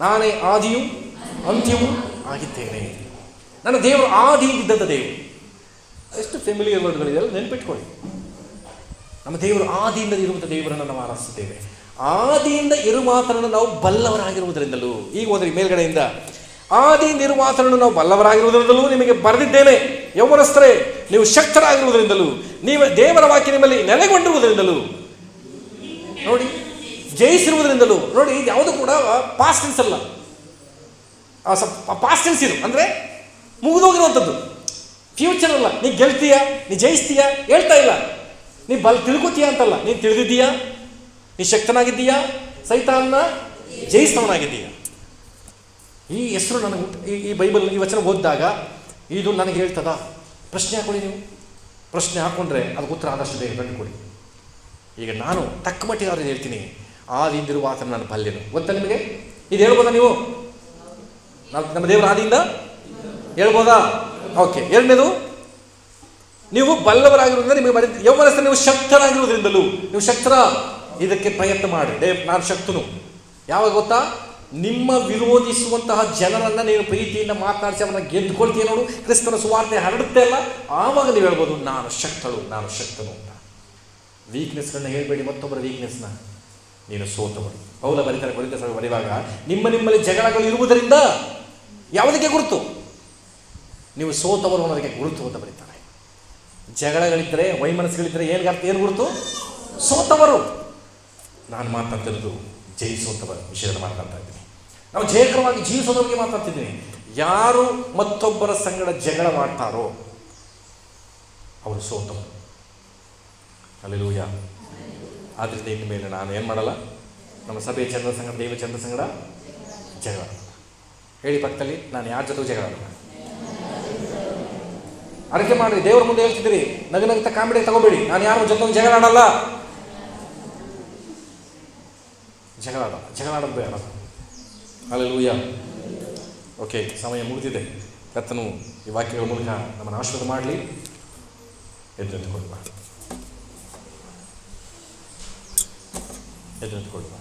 ನಾನೇ ಆದಿಯು ಅಂತ್ಯವೂ ಆಗಿದ್ದೇನೆ. ನನ್ನ ದೇವರು ಆದಿ ಇದ್ದಂಥ ದೇವರು. ಎಷ್ಟು ಫೆಮಿಲಿಯರ್ ವರ್ಡ್ಗಳಿದೆ ಎಲ್ಲ ನೆನ್ಪಿಟ್ಕೊಳ್ಳಿ. ನಮ್ಮ ದೇವರು ಆದಿಯಿಂದ ಇರುವಂಥ ದೇವರನ್ನು ನಾವು ಆರಾಧಿಸುತ್ತೇವೆ. ಆದಿಯಿಂದ ಇರು ಮಾತನ್ನು ನಾವು ಬಲ್ಲವರಾಗಿರುವುದರಿಂದಲೂ, ಈಗ ಹೋದ್ರಿ ಮೇಲ್ಗಡೆಯಿಂದ. ಆದಿಯಿಂದ ಇರುಮಾತನನ್ನು ನಾವು ಬಲ್ಲವರಾಗಿರುವುದರಿಂದಲೂ ನಿಮಗೆ ಬರೆದಿದ್ದೇನೆ, ಯೌವನಸ್ಥರೇ, ನೀವು ಶಕ್ತರಾಗಿರುವುದರಿಂದಲೂ, ನೀವು ದೇವರ ವಾಕ್ಯ ನಿಮ್ಮಲ್ಲಿ ನೆಲೆಗೊಂಡಿರುವುದರಿಂದಲೂ. ನೋಡಿ, ಜಯಿಸಿರುವುದರಿಂದಲೂ, ನೋಡಿ ಯಾವುದು ಕೂಡ ಪಾಸ್ಟೆನ್ಸ್ ಅಲ್ಲ. ಪಾಸ್ಟೆನ್ಸ್ ಇದು, ಅಂದರೆ ಮುಗಿದೋಗಿರುವಂಥದ್ದು. ಫ್ಯೂಚರ್ ಅಲ್ಲ. ನೀ ಗೆಲ್ತೀಯ? ನೀ ಜಯಿಸ್ತೀಯ? ಹೇಳ್ತಾ ಇಲ್ಲ. ನೀ ಬಲ್ ತಿಳ್ಕೊತೀಯ ಅಂತಲ್ಲ. ನೀನು ತಿಳಿದಿದ್ದೀಯಾ? ನೀ ಶಕ್ತನಾಗಿದ್ದೀಯಾ? ಸೈತಾನ್ನ ಜಯಿಸ್ತವನಾಗಿದ್ದೀಯಾ ಈ ಹೆಸರು ನನಗೆ ಈ ಬೈಬಲ್, ಈ ವಚನ ಓದಿದಾಗ ಇದು ನನಗೆ ಹೇಳ್ತದ? ಪ್ರಶ್ನೆ ಹಾಕೊಳ್ಳಿ ನೀವು. ಪ್ರಶ್ನೆ ಹಾಕ್ಕೊಂಡ್ರೆ ಅದಕ್ಕೆ ಉತ್ತರ ಆದಷ್ಟು ಬೇಗ ಕಂಡುಕೊಡಿ ಈಗ ನಾನು ತಕ್ಕ ಮಟ್ಟಿಗೆ ಅವ್ರಿಗೆ ಹೇಳ್ತೀನಿ. ಆದಿಂದಿರುವ ಆತನ ನಾನು ಬಲ್ಲೆನು ಗೊತ್ತಾ ನಿಮಗೆ? ಇದು ಹೇಳ್ಬೋದಾ ನಾವು? ನಮ್ಮ ದೇವರ ಆದಿಯಿಂದ? ಹೇಳ್ಬೋದಾ? ಓಕೆ. ಎರಡನೇದು? ನೀವು ಬಲ್ಲವರಾಗಿರುವುದರಿಂದ ನಿಮಗೆ ಬರೀ ಯೌವನಸ್ಥ ನೀವು ಶಕ್ತರಾಗಿರುವುದರಿಂದಲೂ, ನೀವು ಶಕ್ತರ ಇದಕ್ಕೆ ಪ್ರಯತ್ನ ಮಾಡಿ. ದೇವ್ ನಾನು ಶಕ್ತನು. ಯಾವಾಗ ಗೊತ್ತಾ? ನಿಮ್ಮ ವಿರೋಧಿಸುವಂತಹ ಜನರನ್ನ ನೀವು ಪ್ರೀತಿಯಿಂದ ಮಾತನಾಡಿಸಿ ಅವನ್ನ ಗೆದ್ದುಕೊಳ್ತೀಯ ನೋಡು. ಕ್ರಿಸ್ತನ ಸುವಾರ್ತೆ ಹರಡುತ್ತೆ ಅಲ್ಲ? ಆವಾಗ ನೀವು ಹೇಳ್ಬೋದು, ನಾನು ಶಕ್ತಳು, ನಾನು ಶಕ್ತನು ಅಂತ. ವೀಕ್ನೆಸ್ಗಳನ್ನ ಹೇಳಬೇಡಿ, ಮತ್ತೊಬ್ಬರ ವೀಕ್ನೆಸ್ನ ನೀನು ಸೋತವರು ಹೌದಾ ಬರಿತಾರೆ ಬರೀತ ಸಭೆ ಬರೆಯುವಾಗ, ನಿಮ್ಮ ನಿಮ್ಮಲ್ಲಿ ಜಗಳಗಳು ಇರುವುದರಿಂದ ಯಾವುದಕ್ಕೆ ಗುರುತು? ನೀವು ಸೋತವರು ಅನ್ನೋದಕ್ಕೆ ಗುರುತು ಅಂತ ಬರೀತಾರೆ. ಜಗಳಗಳಿದ್ದರೆ ವೈಮನಸ್ಸುಗಳಿದ್ದರೆ ಏನು ಅರ್ಥ, ಏನು ಗುರುತು? ಸೋತವರು. ನಾನು ಮಾತಾಡ್ತಿರೋದು ಜಯಿಸುವಂಥವರ ವಿಷಯದ ಮಾತಾಡ್ತಾ ಇದ್ದೀನಿ. ನಾವು ಜಯಕರವಾಗಿ ಜೀವಿಸೋದ್ರ ಬಗ್ಗೆ ಮಾತಾಡ್ತಿದ್ದೀನಿ. ಯಾರು ಮತ್ತೊಬ್ಬರ ಸಂಗಡ ಜಗಳ ಮಾಡ್ತಾರೋ, ಅವರು ಸೋತವರು. ಅಲ್ಲೆಲೂಯ ಆದ್ರಿಂದ ಇನ್ನು ಮೇಲೆ ನಾನು ಏನು ಮಾಡಲ್ಲ? ನಮ್ಮ ಸಭೆ ಚಂದ್ರ ಸಂಗಡ, ದೇವ ಚಂದ್ರ ಸಂಗಡ ಜಗಳ ಹೇಳಿ ಪಕ್ಕದಲ್ಲಿ, ನಾನು ಯಾರ ಜೊತೆ ಜಗಳ ಅರಕೆ ಮಾಡಿ ದೇವರ ಮುಂದೆ ಹೇಳ್ತಿದ್ರಿ ನಗ ನಗ್ತ ಕಾಮಿಡಿ ತಗೋಬೇಡಿ. ನಾನು ಯಾರ ಜೊತೆ ಜಗಳ ಆಡಲ್ಲ. ಜಗಳ ಆಡಲ್ಲ. ಜಗಳ ಆಡೋದು ಓಕೆ ಸಮಯ ಮುಗಿದಿದೆ. ಕತ್ತನು ಈ ವಾಕ್ಯಗಳ ಮೂಲಕ ನಮ್ಮನ್ನು ಆಶೀರ್ವಾದ ಮಾಡಲಿ. ಎದ್ದು ನಿಂತ್ಕೊಳ್ಳುವ ಎದ್ದು ನಿಂತ್ಕೊಳ್ಳುವ